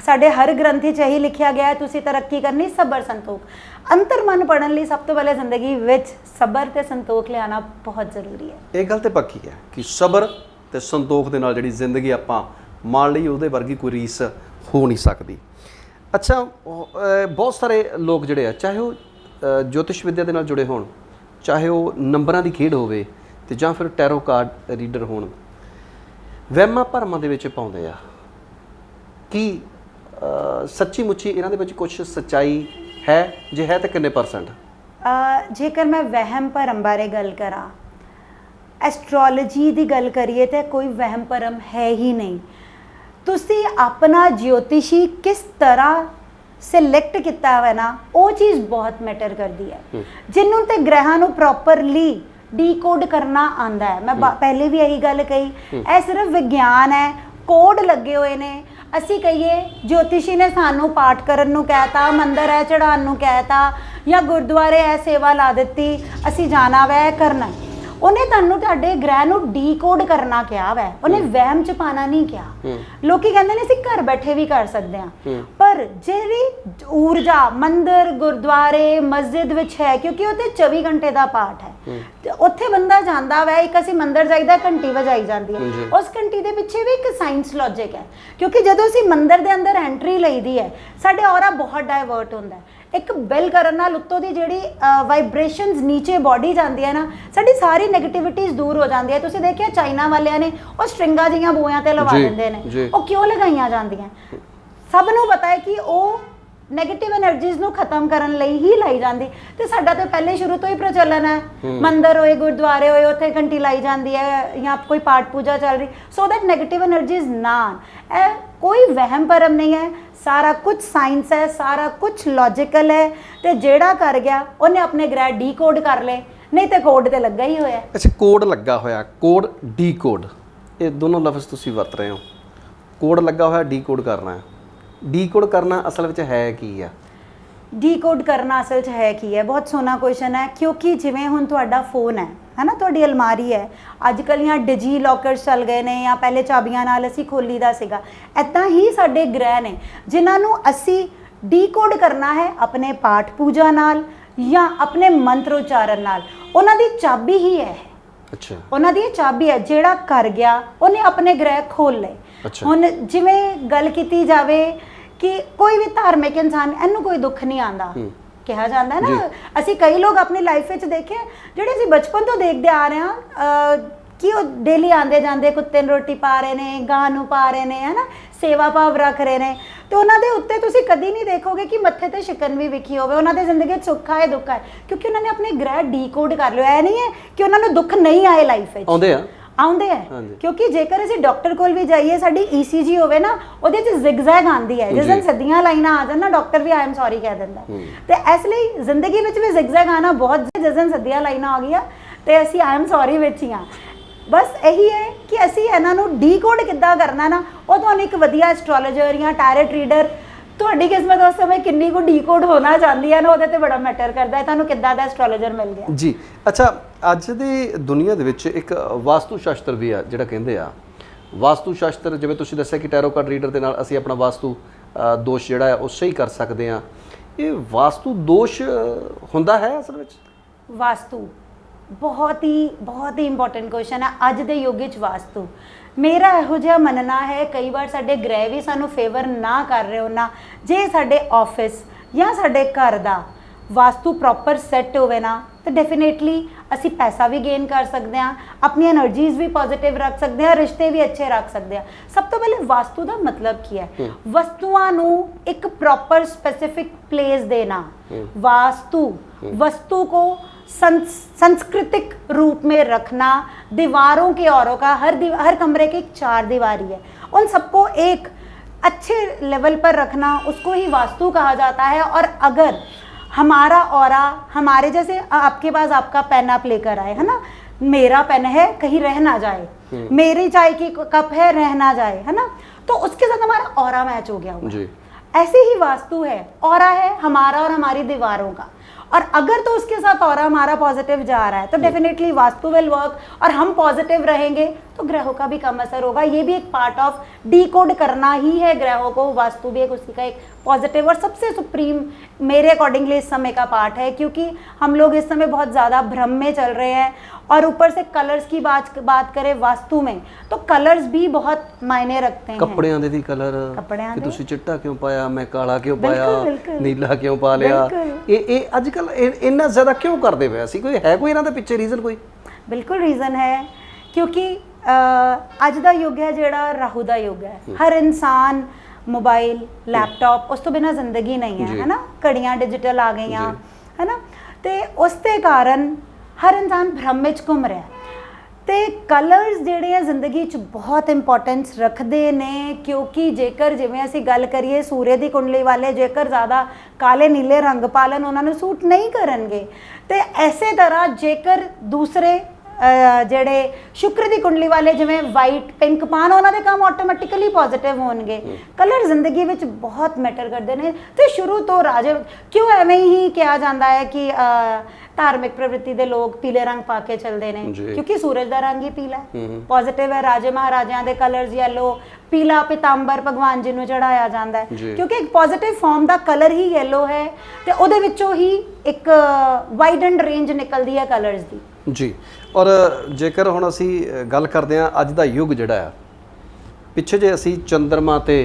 Speaker 1: ਸਾਡੇ ਹਰ ਗ੍ਰੰਥੀ 'ਚ ਇਹੀ ਲਿਖਿਆ ਗਿਆ ਹੈ ਤੁਸੀਂ ਤਰੱਕੀ ਕਰਨੀ ਸਬਰ ਸੰਤੋਖ। ਅੰਤਰਮਨ ਪੜਨ ਲਈ ਸਭ ਤੋਂ ਪਹਿਲੇ ਜ਼ਿੰਦਗੀ ਵਿੱਚ ਸਬਰ ਤੇ ਸੰਤੋਖ ਲਿਆਣਾ ਬਹੁਤ ਜ਼ਰੂਰੀ ਹੈ।
Speaker 2: ਇਹ ਗੱਲ ਤੇ ਪੱਕੀ ਹੈ ਕਿ ਸਬਰ ਤੇ ਸੰਤੋਖ ਦੇ ਨਾਲ ਜਿਹੜੀ ਜ਼ਿੰਦਗੀ ਆਪਾਂ ਮੰਨ ਲਈ ਉਹਦੇ ਵਰਗੀ ਕੋਈ ਰੀਸ ਹੋ ਨਹੀਂ ਸਕਦੀ। ਅੱਛਾ ਬਹੁਤ ਸਾਰੇ ਲੋਕ ਜਿਹੜੇ ਆ, ਚਾਹੇ ਉਹ ਜੋਤਿਸ਼ ਵਿਦਿਆ ਦੇ ਨਾਲ ਜੁੜੇ ਹੋਣ, ਚਾਹੇ ਉਹ ਨੰਬਰਾਂ ਦੀ ਖੇਡ ਹੋਵੇ ਤੇ ਜਾਂ ਫਿਰ ਟੈਰੋ ਕਾਰਡ ਰੀਡਰ ਹੋਣ, ਵਹਿਮਾਂ ਭਰਮਾਂ ਦੇ ਵਿੱਚ ਪਾਉਂਦੇ ਆ। ਕੀ ਸੱਚੀ ਮੁੱਚੀ ਇਹਨਾਂ ਦੇ ਵਿੱਚ ਕੁਝ ਸੱਚਾਈ ਹੈ? ਜੇ ਹੈ ਤਾਂ ਕਿੰਨੇ ਪਰਸੈਂਟ
Speaker 1: ਜੇਕਰ ਮੈਂ ਵਹਿਮ ਭਰਮ ਬਾਰੇ ਗੱਲ ਕਰਾਂ ਐਸਟ੍ਰੋਲੋਜੀ ਦੀ ਗੱਲ ਕਰੀਏ ਤਾਂ ਕੋਈ ਵਹਿਮ ਭਰਮ ਹੈ ਹੀ ਨਹੀਂ। ਤੁਸੀਂ ਆਪਣਾ ਜੋਤਿਸ਼ੀ ਕਿਸ ਤਰ੍ਹਾਂ ਸਿਲੈਕਟ ਕੀਤਾ ਹੋਇਆ ਨਾ ਉਹ ਚੀਜ਼ ਬਹੁਤ ਮੈਟਰ ਕਰਦੀ ਹੈ। ਜਿਹਨੂੰ ਤੇ ਗ੍ਰਹਿਾਂ ਨੂੰ ਪ੍ਰੋਪਰਲੀ ਡੀਕੋਡ ਕਰਨਾ ਆਂਦਾ ਹੈ। ਮੈਂ ਪਹਿਲੇ ਵੀ ਇਹੀ ਗੱਲ ਕਹੀ ਇਹ ਸਿਰਫ ਵਿਗਿਆਨ ਹੈ ਕੋਡ ਲੱਗੇ ਹੋਏ ਨੇ। ਅਸੀਂ ਕਹੀਏ ਜੋਤਿਸ਼ੀ ਨੇ ਸਾਨੂੰ ਪਾਠ ਕਰਨ ਨੂੰ ਕਹਿਤਾ ਮੰਦਰ ਹੈ ਚੜਾਉਣ ਨੂੰ ਕਹਿਤਾ ਜਾਂ ਗੁਰਦੁਆਰੇ ਹੈ ਸੇਵਾ ਲਾ ਦਿੱਤੀ ਅਸੀਂ ਜਾਣਾ ਵੈ ਕਰਨਾ। ਉਹਨੇ ਤੁਹਾਨੂੰ ਤੁਹਾਡੇ ਗ੍ਰਹਿ ਨੂੰ ਡੀਕੋਡ ਕਰਨਾ ਕਿਹਾ ਵੈ। ਉਹਨੇ ਵਹਿਮ ਚ ਪਾਣਾ ਨਹੀਂ ਕਿਹਾ। ਲੋਕੀ ਕਹਿੰਦੇ ਨੇ ਅਸੀਂ ਘਰ ਬੈਠੇ ਵੀ ਕਰ ਸਕਦੇ ਹਾਂ। ਪਰ ਜਿਹੜੀ ਊਰਜਾ ਮੰਦਰ ਗੁਰਦੁਆਰੇ ਮਸਜਿਦ ਵਿੱਚ ਹੈ ਕਿਉਂਕਿ ਉਹ ਤੇ 24 ਘੰਟੇ ਦਾ ਪਾਠ ਹੈ। ਤੇ ਉੱਥੇ ਬੰਦਾ ਜਾਂਦਾ ਵੈ ਇੱਕ ਅਸੀਂ ਮੰਦਰ ਜਾਈਦਾ ਘੰਟੀ ਵਜਾਈ ਜਾਂਦੀ ਹੈ। ਉਸ ਘੰਟੀ ਦੇ ਪਿੱਛੇ ਵੀ ਇੱਕ ਸਾਇੰਸ ਲੌਜੀਕ ਹੈ। ਕਿਉਂਕਿ ਜਦੋਂ ਅਸੀਂ ਮੰਦਰ ਦੇ ਅੰਦਰ ਐਂਟਰੀ ਲਈਦੀ ਹੈ ਸਾਡੇ ਔਰਾ ਬਹੁਤ ਡਾਇਵਰਟ ਹੁੰਦਾ ਹੈ। ਇੱਕ ਬੈਲ ਕਰਨ ਨਾਲ ਉੱਤੋਂ ਦੀ ਜਿਹੜੀ ਵਾਈਬ੍ਰੇਸ਼ਨਸ ਨੀਚੇ ਬਾਡੀ ਜਾਂਦੀ ਹੈ ਨਾ ਸਾਡੀ ਸਾਰੀ 네ਗੇਟਿਵਿਟੀਜ਼ ਦੂਰ ਹੋ ਜਾਂਦੀ ਹੈ। ਤੁਸੀਂ ਦੇਖਿਆ ਚਾਈਨਾ ਵਾਲਿਆਂ ਨੇ ਉਹ ਸਟ੍ਰਿੰਗਾਂ ਜੀਆਂ ਬੋਇਆਂ ਤੇ ਲਵਾ ਦਿੰਦੇ। ਨੇ। ਉਹ ਕਿਉਂ ਲਗਾਈਆਂ ਜਾਂਦੀਆਂ? ਸਭ ਨੂੰ ਪਤਾ ਹੈ ਕਿ ਉਹ ਨੈਗੇਟਿਵ એનર્ਜੀਜ਼ ਨੂੰ ਖਤਮ ਕਰਨ ਲਈ ਹੀ ਲਾਈ ਜਾਂਦੀ। ਤੇ ਸਾਡਾ ਤਾਂ ਪਹਿਲੇ ਸ਼ੁਰੂ ਤੋਂ ਹੀ ਪ੍ਰਚਲਨ ਹੈ। ਮੰਦਰ ਹੋਏ ਗੁਰਦੁਆਰੇ ਹੋਏ ਉੱਥੇ ਘੰਟੀ ਲਾਈ ਜਾਂਦੀ ਹੈ ਜਾਂ ਕੋਈ ਪਾਠ ਪੂਜਾ ਚੱਲ ਰਹੀ। ਸੋ ਦੈਟ ਨੈਗੇਟਿਵ એનર્ਜੀਜ਼ ਨਾ ਇਹ ਕੋਈ ਵਹਿਮ ਪਰਮ ਨਹੀਂ ਹੈ। ਸਾਰਾ ਕੁਝ ਸਾਇੰਸ ਹੈ ਸਾਰਾ ਕੁਝ ਲੌਜੀਕਲ ਹੈ। ਤੇ ਜਿਹੜਾ ਕਰ ਗਿਆ ਉਹਨੇ ਆਪਣੇ ਗ੍ਰਹਿ ਡੀਕੋਡ ਕਰ ਲਏ। ਨਹੀਂ ਤੇ ਕੋਡ ਤੇ ਲੱਗਾ ਹੀ ਹੋਇਆ।
Speaker 2: ਅੱਛਾ ਕੋਡ ਲੱਗਾ ਹੋਇਆ। ਕੋਡ ਡੀਕੋਡ ਇਹ ਦੋਨੋਂ ਲਫ਼ਜ਼ ਤੁਸੀਂ ਵਰਤ ਰਹੇ ਹੋ। ਕੋਡ ਲੱਗਾ ਹੋਇਆ ਡੀਕੋਡ ਕਰਨਾ ਹੈ। ਡੀ ਕੋਡ ਕਰਨਾ ਅਸਲ ਵਿੱਚ ਹੈ ਕੀ ਆ?
Speaker 1: ਡੀਕੋਡ ਕਰਨਾ ਅਸਲ 'ਚ ਹੈ ਕੀ ਹੈ ਬਹੁਤ ਸੋਹਣਾ ਕੁਐਸਚਨ ਹੈ ਕਿਉਂਕਿ ਜਿਵੇਂ ਹੁਣ ਤੁਹਾਡਾ ਫੋਨ ਹੈ ਹੈਨਾ? ਤੁਹਾਡੀ ਅਲਮਾਰੀ ਹੈ ਅੱਜ ਕੱਲ੍ਹ ਜਾਂ ਡਿਜੀ ਲੋਕਰਸ ਚੱਲ ਗਏ ਨੇ ਜਾਂ ਪਹਿਲੇ ਚਾਬੀਆਂ ਨਾਲ ਅਸੀਂ ਖੋਲੀਦਾ ਸੀਗਾ ਐਦਾਂ ਹੀ ਸਾਡੇ ਗ੍ਰਹਿ ਨੇ ਜਿਨ੍ਹਾਂ ਨੂੰ ਅਸੀਂ ਡੀਕੋਡ ਕਰਨਾ ਹੈ ਆਪਣੇ ਪਾਠ ਪੂਜਾ ਨਾਲ ਜਾਂ ਆਪਣੇ ਮੰਤਰ ਉਚਾਰਨ ਨਾਲ ਉਹਨਾਂ ਦੀ ਚਾਬੀ ਹੀ ਹੈ।
Speaker 2: ਅੱਛਾ।
Speaker 1: ਉਹਨਾਂ ਦੀ ਚਾਬੀ ਹੈ ਜਿਹੜਾ ਕਰ ਗਿਆ ਉਹਨੇ ਆਪਣੇ ਗ੍ਰਹਿ ਖੋਲ ਲਏ। ਹੁਣ ਜਿਵੇਂ ਗੱਲ ਕੀਤੀ ਜਾਵੇ ਕਿ ਕੋਈ ਵੀ ਧਾਰਮਿਕ ਇਨਸਾਨ ਇਹਨੂੰ ਕੋਈ ਦੁੱਖ ਨਹੀਂ ਆਂਦਾ ਕਿਹਾ ਜਾਂਦਾ ਹੈ ਨਾ ਅਸੀਂ ਕਈ ਲੋਕ ਆਪਣੀ ਲਾਈਫ ਵਿੱਚ ਦੇਖੇ ਜਿਹੜੇ ਅਸੀਂ ਬਚਪਨ ਤੋਂ ਦੇਖਦੇ ਆ ਰਹੇ ਹਾਂ ਕਿ ਉਹ ਡੇਲੀ ਆਂਦੇ ਜਾਂਦੇ ਕੁੱਤੇ ਨੂੰ ਰੋਟੀ ਪਾ ਰਹੇ ਨੇ ਗਾਂ ਨੂੰ ਪਾ ਰਹੇ ਨੇ ਹਨਾ ਸੇਵਾ ਭਾਵ ਰੱਖ ਰਹੇ ਨੇ। ਤੇ ਉਹਨਾਂ ਦੇ ਉੱਤੇ ਤੁਸੀਂ ਕਦੀ ਨਹੀਂ ਦੇਖੋਗੇ ਕਿ ਮੱਥੇ ਤੇ ਸ਼ਿਕਨ ਵੀ ਵਿਖੀ ਹੋਵੇ ਉਹਨਾਂ ਦੇ ਜ਼ਿੰਦਗੀ 'ਚ ਸੁੱਖ ਆਏ ਦੁੱਖ ਆਏ ਕਿਉਂਕਿ ਉਹਨਾਂ ਨੇ ਆਪਣੇ ਗ੍ਰਹਿ ਡੀਕੋਡ ਕਰ ਲਿਆ ਇਹ ਨਹੀਂ ਹੈ ਕਿ ਉਹਨਾਂ ਨੂੰ ਦੁੱਖ ਨਹੀਂ ਆਏ ਲਾਈਫ ਵਿੱਚ।
Speaker 2: ਆਉਂਦੇ ਆ।
Speaker 1: ਆਉਂਦੇ ਹੈ
Speaker 2: ਹਾਂਜੀ।
Speaker 1: ਕਿਉਂਕਿ ਜੇਕਰ ਅਸੀਂ ਡਾਕਟਰ ਕੋਲ ਵੀ ਜਾਈਏ ਸਾਡੀ ECG ਹੋਵੇ ਨਾ ਉਹਦੇ 'ਚ ਜ਼ਿਗਜ਼ੈਗ ਆਂਦੀ ਹੈ। ਜਿਸ ਦਿਨ ਸਿੱਧੀਆਂ ਲਾਈਨਾਂ ਆ ਜਾਣ ਨਾ ਡਾਕਟਰ ਵੀ ਆਈ ਐਮ ਸੌਰੀ ਕਹਿ ਦਿੰਦਾ। ਤੇ ਇਸ ਲਈ ਜ਼ਿੰਦਗੀ ਵਿੱਚ ਵੀ ਜ਼ਿਗਜ਼ੈਗ ਆਣਾ ਬਹੁਤ ਹੈ। ਜਿਸ ਦਿਨ ਸਿੱਧੀਆਂ ਲਾਈਨਾਂ ਆ ਗਈਆਂ ਤੇ ਅਸੀਂ ਆਈ ਐਮ ਸੌਰੀ ਵਿੱਚ ਹੀ ਆ ਬਸ ਇਹੀ ਹੈ ਕਿ ਅਸੀਂ ਇਹਨਾਂ ਨੂੰ ਡੀਕੋਡ ਕਿੱਦਾਂ ਕਰਨਾ ਨਾ ਉਹ ਤੁਹਾਨੂੰ ਇੱਕ ਵਧੀਆ ਐਸਟ੍ਰੋਲੋਜਰ ਜਾਂ ਟੈਰਟ ਰੀਡਰ ਤੁਹਾਡੀ ਕਿਸਮਤ ਉਸ ਸਮੇਂ ਕਿੰਨੀ ਕੁ ਡੀਕੋਡ ਹੋਣਾ ਚਾਹੁੰਦੀ ਹੈ ਨਾ ਉਹਦੇ ਤੇ ਬੜਾ ਮੈਟਰ ਕਰਦਾ ਹੈ। ਤੁਹਾਨੂੰ ਕਿੱਦਾਂ ਦਾ ਐਸਟ੍ਰੋਲੋਜਰ ਮਿਲ ਗਿਆ?
Speaker 2: ਜੀ ਅੱਛਾ ਅੱਜ ਦੀ ਦੁਨੀਆ ਦੇ ਵਿੱਚ ਇੱਕ ਵਾਸਤੂ ਸ਼ਾਸਤਰ ਵੀ ਆ ਜਿਹੜਾ ਕਹਿੰਦੇ ਆ ਵਾਸਤੂ ਸ਼ਾਸਤਰ ਜਿਵੇਂ ਤੁਸੀਂ ਦੱਸਿਆ ਕਿ ਟੈਰੋ ਕਾਰਡ ਰੀਡਰ ਦੇ ਨਾਲ ਅਸੀਂ ਆਪਣਾ ਵਾਸਤੂ ਦੋਸ਼ ਜਿਹੜਾ ਹੈ ਉਹ ਸਹੀ ਕਰ ਸਕਦੇ ਹਾਂ। ਇਹ ਵਾਸਤੂ ਦੋਸ਼ ਹੁੰਦਾ ਹੈ ਅਸਲ ਵਿੱਚ?
Speaker 1: ਵਾਸਤੂ। ਬਹੁਤ ਹੀ ਬਹੁਤ ਹੀ ਇੰਪੋਰਟੈਂਟ ਕੁਐਸਚਨ ਹੈ ਅੱਜ ਦੇ ਯੁੱਗ ਵਿੱਚ ਵਾਸਤੂ। ਮੇਰਾ ਇਹੋ ਜਿਹਾ ਮੰਨਣਾ ਹੈ ਕਈ ਵਾਰ ਸਾਡੇ ਗ੍ਰਹਿ ਵੀ ਸਾਨੂੰ ਫੇਵਰ ਨਾ ਕਰ ਰਹੇ ਹੋਣਾ ਜੇ ਸਾਡੇ ਆਫਿਸ ਜਾਂ ਸਾਡੇ ਘਰ ਦਾ ਵਾਸਤੂ ਪ੍ਰੋਪਰ ਸੈੱਟ ਹੋਵੇ ਨਾ ਤਾਂ ਡੈਫੀਨੇਟਲੀ ਅਸੀਂ ਪੈਸਾ ਵੀ ਗੇਨ ਕਰ ਸਕਦੇ ਹਾਂ ਆਪਣੀ એનર્ਜੀਜ਼ ਵੀ ਪੋਜ਼ਿਟਿਵ ਰੱਖ ਸਕਦੇ ਹਾਂ ਰਿਸ਼ਤੇ ਵੀ ਅੱਛੇ ਰੱਖ ਸਕਦੇ ਹਾਂ। ਸਭ ਤੋਂ ਪਹਿਲੇ ਵਾਸਤੂ ਦਾ ਮਤਲਬ ਕੀ ਹੈ? ਵਸਤੂਆਂ ਨੂੰ ਇੱਕ ਪ੍ਰੋਪਰ ਸਪੈਸੀਫਿਕ ਪਲੇਸ ਦੇਣਾ। ਵਾਸਤੂ। ਵਸਤੂ ਕੋ सांस्कृतिक रूप में रखना दीवारों के औरों का हर दीवार हर कमरे की एक चार दीवारी है। उन सबको एक अच्छे लेवल पर रखना उसको ही वास्तु कहा जाता है। और अगर हमारा और हमारे जैसे आपके पास आपका पेन आप लेकर आए है ना? मेरा पेन है कहीं रह ना जाए। मेरी चाय की कप है रह ना जाए है ना? तो उसके साथ हमारा और मैच हो गया है।
Speaker 2: ਜੀ
Speaker 1: ऐसे ही वास्तु है और है हमारा और हमारी दीवारों का। और अगर तो उसके साथ और हमारा पॉजिटिव जा रहा है तो डेफिनेटली वास्तु विल वर्क और हम पॉजिटिव रहेंगे तो ग्रहों का भी कम असर होगा ये भी एक पार्ट ऑफ डीकोड करना ही है ग्रहों को वास्तु भी एक उसी का एक पॉजिटिव और सबसे सुप्रीम मेरे अकॉर्डिंगली इस समय का पार्ट है क्योंकि हम लोग इस समय बहुत ज़्यादा भ्रम में चल रहे हैं और ऊपर से कलर्स की बात बात करें वास्तु में तो कलर्स भी बहुत मायने रखते हैं
Speaker 2: ਕੱਪੜਿਆਂ ਦੇ ਵੀ ਕਲਰ
Speaker 1: ਕੱਪੜਿਆਂ
Speaker 2: ਕਿ
Speaker 1: ਦੇ।
Speaker 2: ਤੁਸੀਂ ਚਿੱਟਾ ਕਿਉਂ ਪਾਇਆ ਮੈਂ ਕਾਲਾ ਕਿਉਂ
Speaker 1: ਬਿਲਕੁਲ,
Speaker 2: ਪਾਇਆ
Speaker 1: ਬਿਲਕੁਲ।
Speaker 2: ਨੀਲਾ ਕਿਉਂ ਪਾ ਲਿਆ
Speaker 1: ਬਿਲਕੁਲ।
Speaker 2: ਇਹ ਇਹ ਅੱਜ ਕੱਲ ਇੰਨਾ ਜ਼ਿਆਦਾ ਕਿਉਂ ਕਰਦੇ ਪਏ ਅਸੀਂ? ਕੋਈ ਹੈ ਕੋਈ ਇਹਨਾਂ ਦੇ ਪਿੱਛੇ ਰੀਜ਼ਨ ਕੋਈ?
Speaker 1: ਬਿਲਕੁਲ ਰੀਜ਼ਨ ਹੈ ਕਿਉਂਕਿ ਅੱਜ ਦਾ ਯੁੱਗ ਹੈ ਜਿਹੜਾ ਰਾਹੂ ਦਾ ਯੁੱਗ ਹੈ। ਹਰ ਇਨਸਾਨ ਮੋਬਾਈਲ ਲੈਪਟਾਪ ਉਸ ਤੋਂ ਬਿਨਾ ਜ਼ਿੰਦਗੀ ਨਹੀਂ
Speaker 2: ਜੀ।
Speaker 1: ਹੈ ਹੈਨਾ? ਘੜੀਆਂ ਡਿਜੀਟਲ ਆ ਗਈਆਂ
Speaker 2: ਜੀ।
Speaker 1: ਹੈਨਾ? ਤੇ ਉਸ ਦੇ ਕਾਰਨ ਹਰ ਇਨਸਾਨ ਭ੍ਰਮ ਵਿੱਚ ਘੁੰਮ ਰਿਹਾ ਹੈ। ਤੇ ਕਲਰਸ ਜਿਹੜੇ ਆ ਜ਼ਿੰਦਗੀ 'ਚ ਬਹੁਤ ਇੰਪੋਰਟੈਂਸ ਰੱਖਦੇ ਨੇ, ਕਿਉਂਕਿ ਜੇਕਰ ਜਿਵੇਂ ਅਸੀਂ ਗੱਲ ਕਰੀਏ ਸੂਰਜ ਦੀ ਕੁੰਡਲੀ ਵਾਲੇ, ਜੇਕਰ ਜ਼ਿਆਦਾ ਕਾਲੇ ਨੀਲੇ ਰੰਗ ਪਾਲਨ ਉਹਨਾਂ ਨੂੰ ਸੂਟ ਨਹੀਂ ਕਰਨਗੇ। ਤੇ ਐਸੇ ਤਰ੍ਹਾਂ ਜੇਕਰ ਦੂਸਰੇ ਜਿਹੜੇ ਸ਼ੁਕਰ ਦੀ ਕੁੰਡਲੀ ਵਾਲੇ, ਜਿਵੇਂ ਵਾਈਟ ਪਿੰਕ ਪਾਣ ਉਹਨਾਂ ਦੇ ਕੰਮ ਆਟੋਮੈਟਿਕਲੀ ਪੋਜ਼ਿਟਿਵ ਹੋਣਗੇ। ਕਲਰ ਜ਼ਿੰਦਗੀ ਵਿੱਚ ਬਹੁਤ ਮੈਟਰ ਕਰਦੇ ਨੇ। ਤੇ ਸ਼ੁਰੂ ਤੋਂ ਰਾਜੇ, ਕਿਉਂ ਐਵੇਂ ਹੀ ਕਿਹਾ ਜਾਂਦਾ ਹੈ ਕਿ ਧਾਰਮਿਕ ਪ੍ਰਵਿਰਤੀ ਦੇ ਲੋਕ ਪੀਲੇ ਰੰਗ ਪਾ ਕੇ ਚੱਲਦੇ ਨੇ। ਕਿਉਂਕਿ ਸੂਰਜ ਦਾ ਰੰਗ ਹੀ ਪੀਲਾ
Speaker 2: ਹੂੰ
Speaker 1: ਹੈ
Speaker 2: ਹੂੰ।
Speaker 1: ਪੋਜ਼ਿਟਿਵ ਹੈ ਰਾਜੇ ਮਹਾਰਾਜਿਆਂ ਦੇ ਕਲਰਸ ਯੈਲੋ ਪੀਲਾ ਪਿਤਾੰਬਰ ਭਗਵਾਨ ਜੀ ਨੂੰ ਚੜਾਇਆ ਜਾਂਦਾ ਹੈ। ਕਿਉਂਕਿ ਇੱਕ ਪੋਜ਼ਿਟਿਵ ਫਾਰਮ ਦਾ ਕਲਰ ਹੀ ਯੈਲੋ ਹੈ ਤੇ ਉਹਦੇ ਵਿੱਚੋਂ ਹੀ ਇੱਕ ਵਾਈਡਨ ਰੇਂਜ ਨਿਕਲਦੀ ਹੈ ਕਲਰਸ ਦੀ
Speaker 2: ਜੀ ਔਰ ਜੇਕਰ ਹੁਣ ਅਸੀਂ ਗੱਲ ਕਰਦੇ ਹਾਂ ਅੱਜ ਦਾ ਯੁੱਗ ਜਿਹੜਾ ਆ ਪਿੱਛੇ ਜੇ ਅਸੀਂ ਚੰ드ਰਮਾ ਤੇ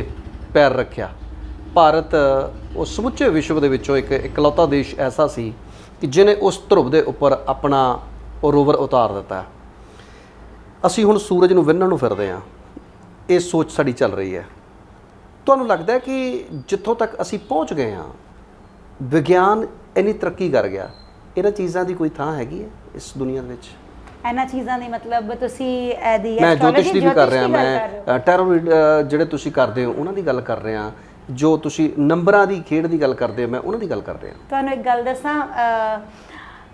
Speaker 2: ਪੈਰ ਰੱਖਿਆ ਭਾਰਤ ਉਹ ਸਮੁੱਚੇ ਵਿਸ਼ਵ ਦੇ ਵਿੱਚੋਂ ਇੱਕ ਇਕਲੌਤਾ ਦੇਸ਼ ਐਸਾ ਸੀ ਕਿ ਜਿਨੇ ਉਸ ਧਰੁਵ ਦੇ ਉੱਪਰ ਆਪਣਾ ਰੋਵਰ ਉਤਾਰ ਦਿੱਤਾ ਅਸੀਂ ਹੁਣ ਸੂਰਜ ਨੂੰ ਵਿੰਨਣ ਨੂੰ ਫਿਰਦੇ ਹਾਂ। ਇਹ ਸੋਚ ਸਾਡੀ ਚੱਲ ਰਹੀ ਹੈ। ਤੁਹਾਨੂੰ ਲੱਗਦਾ ਹੈ ਕਿ ਜਿੱਥੋਂ ਤੱਕ ਅਸੀਂ ਪਹੁੰਚ ਗਏ ਹਾਂ ਵਿਗਿਆਨ ਇੰਨੀ ਤਰੱਕੀ ਕਰ ਗਿਆ। ਇਹਨਾਂ ਚੀਜ਼ਾਂ ਦੀ ਕੋਈ ਥਾਂ ਹੈਗੀ ਹੈ ਇਸ ਦੁਨੀਆ ਦੇ ਵਿੱਚ?
Speaker 1: ਇਹਨਾਂ ਚੀਜ਼ਾਂ ਦੀ ਮਤਲਬ ਤੁਸੀਂ ਇਹਦੀ
Speaker 2: ਮੈਂ ਜੋਤਿਸ਼ ਦੀ ਵੀ ਕਰ ਰਿਹਾ ਮੈਂ। ਟੈਰੋ ਜਿਹੜੇ ਤੁਸੀਂ ਕਰਦੇ ਹੋ ਉਹਨਾਂ ਦੀ ਗੱਲ ਕਰ ਰਿਹਾ। ਜੋ ਤੁਸੀਂ ਨੰਬਰਾਂ ਦੀ ਖੇਡ ਦੀ ਗੱਲ ਕਰਦੇ ਹੋ ਮੈਂ ਉਹਨਾਂ ਦੀ ਗੱਲ ਕਰ ਰਿਹਾ
Speaker 1: ਤੁਹਾਨੂੰ ਇੱਕ ਗੱਲ ਦੱਸਾਂ ਅਹ,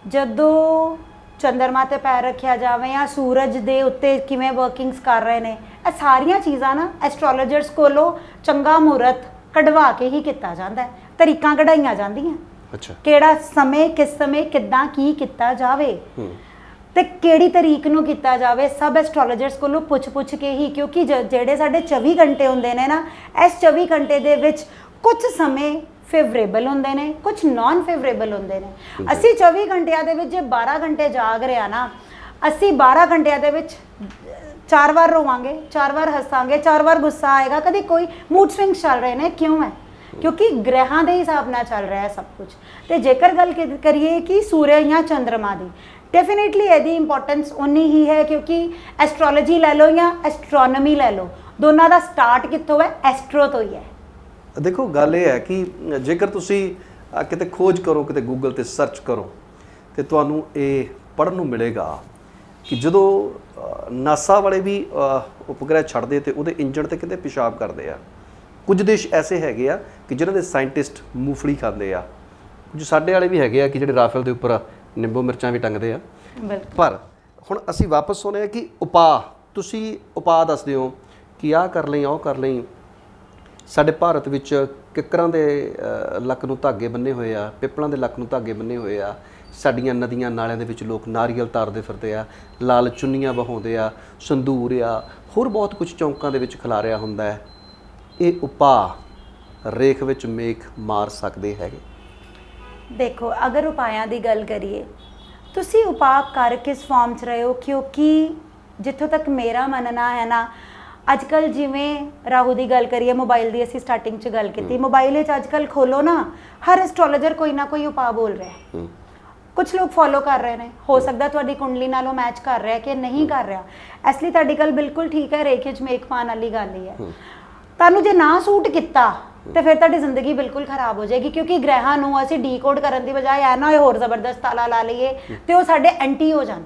Speaker 1: ਜਦੋਂ ਚੰ드ਰਮਾ ਤੇ ਪੈਰ ਰੱਖਿਆ ਜਾਵੇ ਜਾਂ ਸੂਰਜ ਦੇ ਉੱਤੇ ਕਿਵੇਂ ਵਰਕਿੰਗਸ ਕਰ ਰਹੇ ਨੇ ਇਹ ਸਾਰੀਆਂ ਚੀਜ਼ਾਂ ਨਾ ਐਸਟ੍ਰੋਲੋਜਰਸ ਕੋਲੋਂ ਚੰਗਾ ਮਹੂਰਤ ਕਢਵਾ ਕੇ ਹੀ ਕੀਤਾ ਜਾਂਦਾ ਹੈ ਤਰੀਕਾਂ ਕਢਾਈਆਂ ਜਾਂਦੀਆਂ।
Speaker 2: ਅੱਛਾ।
Speaker 1: ਕਿਹੜਾ ਸਮੇਂ ਕਿਸ ਸਮੇਂ ਕਿੱਦਾਂ ਕੀ ਕੀਤਾ ਜਾਵੇ।
Speaker 2: ਹੂੰ।
Speaker 1: ਤੇ ਕਿਹੜੀ ਤਰੀਕ ਨੂੰ ਕੀਤਾ ਜਾਵੇ ਸਭ ਐਸਟ੍ਰੋਲੋਜਰਸ ਕੋਲੋਂ ਪੁੱਛ-ਪੁੱਛ ਕੇ ਹੀ ਕਿਉਂਕਿ ਜ- ਜਿਹੜੇ ਸਾਡੇ 24 ਘੰਟੇ ਹੁੰਦੇ ਨੇ ਨਾ ਇਸ 24 ਘੰਟੇ ਦੇ ਵਿੱਚ ਕੁਝ ਸਮੇਂ ਫੇਵਰੇਬਲ ਹੁੰਦੇ ਨੇ ਕੁਝ ਨਾਨ ਫੇਵਰੇਬਲ ਹੁੰਦੇ ਨੇ। ਅਸੀਂ 24 ਘੰਟਿਆਂ ਦੇ ਵਿੱਚ ਜੇ 12 ਘੰਟੇ ਜਾਗ ਰਿਹਾ ਨਾ ਅਸੀਂ 12 ਘੰਟਿਆਂ ਦੇ ਵਿੱਚ ਚਾਰ ਵਾਰ ਰੋਵਾਂਗੇ ਚਾਰ ਵਾਰ ਹੱਸਾਂਗੇ ਚਾਰ ਵਾਰ ਗੁੱਸਾ ਆਏਗਾ ਕਦੀ ਕੋਈ ਮੂਡ ਸਵਿੰਗਸ ਚੱਲ ਰਹੇ ਨੇ ਕਿਉਂ ਹੈ? ਕਿਉਂਕਿ ਗ੍ਰਹਾਂ ਦੇ ਹਿਸਾਬ ਨਾਲ ਚੱਲ ਰਿਹਾ ਹੈ ਸਭ ਕੁਝ ਤੇ ਜੇਕਰ ਗੱਲ ਕੀ- ਕਰੀਏ ਕਿ ਸੂਰਜ ਜਾਂ ਚੰ드ਰਮਾ ਦੀ ਡੈਫੀਨਿਟਲੀ ਇਹਦੀ ਇੰਪੋਰਟੈਂਸ ਉਨੀ ਹੀ ਹੈ ਕਿਉਂਕਿ ਐਸਟ੍ਰੋਲੋਜੀ ਲੈ ਲਓ ਜਾਂ ਐਸਟ੍ਰੋਨੋਮੀ ਲੈ ਲਓ, ਦੋਨਾਂ ਦਾ ਸਟਾਰਟ ਕਿੱਥੋਂ ਹੈ? ਐਸਟ੍ਰੋ ਤੋਂ ਹੀ ਹੈ।
Speaker 2: ਦੇਖੋ, ਗੱਲ ਇਹ ਹੈ ਕਿ ਜੇਕਰ ਤੁਸੀਂ ਕਿਤੇ ਖੋਜ ਕਰੋ, ਕਿਤੇ ਗੂਗਲ ਤੇ ਸਰਚ ਕਰੋ, ਤੇ ਤੁਹਾਨੂੰ ਇਹ ਪੜਨ ਨੂੰ ਮਿਲੇਗਾ ਕਿ ਜਦੋਂ ਨਾਸਾ ਵਾਲੇ ਵੀ ਉਪਗ੍ਰਹਿ ਛੱਡਦੇ ਤੇ ਉਹਦੇ ਇੰਜਣ ਤੇ ਕਿਤੇ ਪਿਸ਼ਾਬ ਕਰਦੇ ਆ, ਕੁਝ ਦੇਸ਼ ਐਸੇ ਹੈਗੇ ਆ ਕਿ ਜਿਨ੍ਹਾਂ ਦੇ ਸਾਇੰਟਿਸਟ ਮੂੰਗਫਲੀ ਖਾਂਦੇ ਆ, ਕੁਝ ਸਾਡੇ ਵਾਲੇ ਵੀ ਹੈਗੇ ਆ ਕਿ ਜਿਹੜੇ ਰਾਫੇਲ ਦੇ ਉੱਪਰ ਨਿੰਬੂ ਮਿਰਚਾਂ ਵੀ ਟੰਗਦੇ ਆ।
Speaker 1: ਬਿਲਕੁਲ।
Speaker 2: ਪਰ ਹੁਣ ਅਸੀਂ ਵਾਪਸ ਆਉਂਦੇ ਆ ਕਿ ਉਪਾਅ ਤੁਸੀਂ ਉਪਾਅ ਦੱਸਦੇ ਹੋ ਕਿ ਆਹ ਕਰ ਲਈ ਉਹ ਕਰ ਲਈ। ਸਾਡੇ ਭਾਰਤ ਵਿੱਚ ਕਿੱਕਰਾਂ ਦੇ ਲੱਕ ਨੂੰ ਧਾਗੇ ਬੰਨੇ ਹੋਏ ਆ ਪਿੱਪਲਾਂ ਦੇ ਲੱਕ ਨੂੰ ਧਾਗੇ ਬੰਨੇ ਹੋਏ ਆ। ਸਾਡੀਆਂ ਨਦੀਆਂ ਨਾਲਿਆਂ ਦੇ ਵਿੱਚ ਲੋਕ ਨਾਰੀਅਲ ਤਾਰਦੇ ਫਿਰਦੇ ਆ ਲਾਲ ਚੁੰਨੀਆਂ ਵਹਾਉਂਦੇ ਆ ਸੰਦੂਰ ਆ ਹੋਰ ਬਹੁਤ ਕੁਝ ਚੌਂਕਾਂ ਦੇ ਵਿੱਚ ਖਿਲਾਰਿਆ ਹੁੰਦਾ ਹੈ। ਇਹ ਉਪਾਅ ਰੇਖ ਵਿੱਚ ਮੇਖ ਮਾਰ ਸਕਦੇ ਹੈਗੇ।
Speaker 1: ਦੇਖੋ ਅਗਰ ਉਪਾਇਆਂ ਦੀ ਗੱਲ ਕਰੀਏ ਤੁਸੀਂ ਉਪਾਅ ਕਰ ਕਿਸ ਫਾਰਮ 'ਚ ਰਹੇ ਹੋ? ਕਿਉਂਕਿ ਜਿੱਥੋਂ ਤੱਕ ਮੇਰਾ ਮੰਨਣਾ ਹੈ ਨਾ ਅੱਜ ਕੱਲ ਜਿਵੇਂ ਰਾਹੂ ਦੀ ਗੱਲ ਕਰੀਏ ਮੋਬਾਈਲ ਦੀ ਅਸੀਂ ਸਟਾਰਟਿੰਗ 'ਚ ਗੱਲ ਕੀਤੀ। ਮੋਬਾਈਲ ਵਿੱਚ ਅੱਜ ਕੱਲ ਖੋਲੋ ਨਾ ਹਰ ਐਸਟ੍ਰੋਲੋਜਰ ਕੋਈ ਨਾ ਕੋਈ ਉਪਾਅ ਬੋਲ ਰਿਹਾ ਹੈ। ਕੁਝ ਲੋਕ ਫੋਲੋ ਕਰ ਰਹੇ ਨੇ। ਹੋ ਸਕਦਾ ਤੁਹਾਡੀ ਕੁੰਡਲੀ ਨਾਲੋਂ ਮੈਚ ਕਰ ਰਿਹਾ ਕਿ ਨਹੀਂ ਕਰ ਰਿਹਾ। ਇਸ ਲਈ ਤੁਹਾਡੀ ਗੱਲ ਬਿਲਕੁਲ ਠੀਕ ਹੈ ਰੇਖੇ 'ਚ ਮੇਕ ਪਾਉਣ ਵਾਲੀ ਗੱਲ ਹੀ ਹੈ। ਤੁਹਾਨੂੰ ਜੇ ਨਾ ਸੂਟ ਕੀਤਾ ਤੇ ਫਿਰ ਤੁਹਾਡੀ ਜ਼ਿੰਦਗੀ ਬਿਲਕੁਲ ਖਰਾਬ ਹੋ ਜਾਏਗੀ ਕਿਉਂਕਿ ਗ੍ਰਹਿਾਂ ਨੂੰ ਅਸੀਂ ਡੀਕੋਡ ਕਰਨ ਦੀ ਬਜਾਏ ਐ ਨਾ ਹੋਰ ਜ਼ਬਰਦਸਤ ਤਾਲਾ ਲਾ ਲਈਏ ਤੇ ਉਹ ਸਾਡੇ ਐਂਟੀ ਹੋ ਜਾਣ।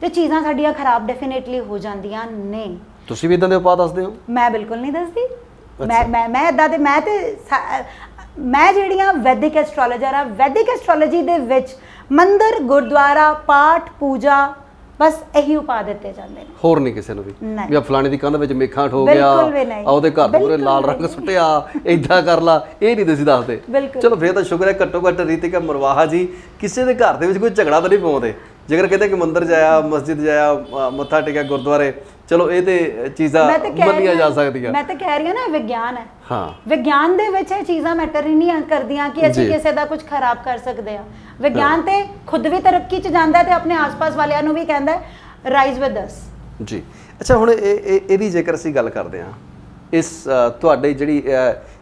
Speaker 1: ਤੇ ਚੀਜ਼ਾਂ ਸਾਡੀਆਂ ਖਰਾਬ ਡੈਫੀਨੇਟਲੀ ਹੋ ਜਾਂਦੀਆਂ ਨੇ।
Speaker 2: ਤੁਸੀਂ ਵੀ ਇਦਾਂ ਦੇ ਉਪਾਅ ਦੱਸਦੇ ਹੋ?
Speaker 1: ਮੈਂ ਬਿਲਕੁਲ ਨਹੀਂ ਦੱਸਦੀ। ਮੈਂ ਮੈਂ ਮੈਂ ਇਦਾਂ ਦੇ ਮੈਂ ਤੇ ਮੈਂ ਜਿਹੜੀਆਂ ਵੈਦਿਕ ਐਸਟ੍ਰੋਲੋਜਰ ਆ ਵੈਦਿਕ ਐਸਟ੍ਰੋਲੋਜੀ ਦੇ ਵਿੱਚ ਮੰਦਰ ਗੁਰਦੁਆਰਾ ਪਾਠ ਪੂਜਾ ਬਸ ਇਹੀ ਉਪਾਅ ਦਿੱਤੇ ਜਾਂਦੇ ਨੇ
Speaker 2: ਹੋਰ ਨਹੀਂ ਕਿਸੇ ਨੂੰ ਵੀ
Speaker 1: ਨਹੀਂ।
Speaker 2: ਵੀ ਆ ਫਲਾਣੇ ਦੀ ਕੰਧ ਵਿੱਚ ਮੇਖਾਂ ਠੋ ਗਿਆ
Speaker 1: ਬਿਲਕੁਲ ਵੀ ਨਹੀਂ।
Speaker 2: ਆ ਉਹਦੇ ਘਰ
Speaker 1: ਬਿਲਕੁਲ
Speaker 2: ਲਾਲ ਰੰਗ। ਸੁੱਟਿਆ ਏਦਾਂ ਕਰ ਲਾ ਇਹ ਨਹੀਂ ਤੁਸੀਂ ਦੱਸਦੇ
Speaker 1: ਬਿਲਕੁਲ।
Speaker 2: ਚਲੋ ਫੇਰ ਤਾਂ ਸ਼ੁਕਰ ਹੈ ਘੱਟੋ ਘੱਟ ਰੀਤਿਕਾ ਮਰਵਾਹਾ ਜੀ ਕਿਸੇ ਦੇ ਘਰ ਦੇ ਵਿੱਚ ਕੋਈ ਝਗੜਾ ਤਾਂ ਨਹੀਂ ਪਾਉਂਦੇ ਜੇਕਰ ਕਹਿੰਦੇ ਕਿ ਮੰਦਿਰ ਜਾਇਆ ਮਸਜਿਦ ਜਾਇਆ ਮੱਥਾ ਟੇਕਿਆ ਗੁਰਦੁਆਰੇ ਚਲੋ ਇਹ ਤੇ ਚੀਜ਼ਾਂ ਮੰਨੀਆਂ ਜਾ ਸਕਦੀਆਂ।
Speaker 1: ਮੈਂ ਤਾਂ ਕਹਿ ਰਹੀ ਹਾਂ ਨਾ ਵਿਗਿਆਨ ਹੈ।
Speaker 2: ਹਾਂ।
Speaker 1: ਵਿਗਿਆਨ ਦੇ ਵਿੱਚ ਇਹ ਚੀਜ਼ਾਂ ਮੈਟਰ ਹੀ ਨਹੀਂ ਕਰਦੀਆਂ ਕਿ ਅਸੀਂ। ਕਿਸੇ ਦਾ ਕੁਝ ਖਰਾਬ ਕਰ ਸਕਦੇ ਆ ਵਿਗਿਆਨ ਤੇ ਖੁਦ ਵੀ ਤਰੱਕੀ 'ਚ ਜਾਂਦਾ ਤੇ ਆਪਣੇ ਆਸ-ਪਾਸ ਵਾਲਿਆਂ ਨੂੰ ਵੀ ਕਹਿੰਦਾ ਰਾਈਜ਼ ਵਿਦ ਅਸ
Speaker 2: ਜੀ। ਅੱਛਾ ਹੁਣ ਇਹ ਇਹ- ਇਹਦੀ ਜੇਕਰ ਅਸੀਂ ਗੱਲ ਕਰਦੇ ਹਾਂ ਇਸ ਤੁਹਾਡੇ ਜਿਹੜੀ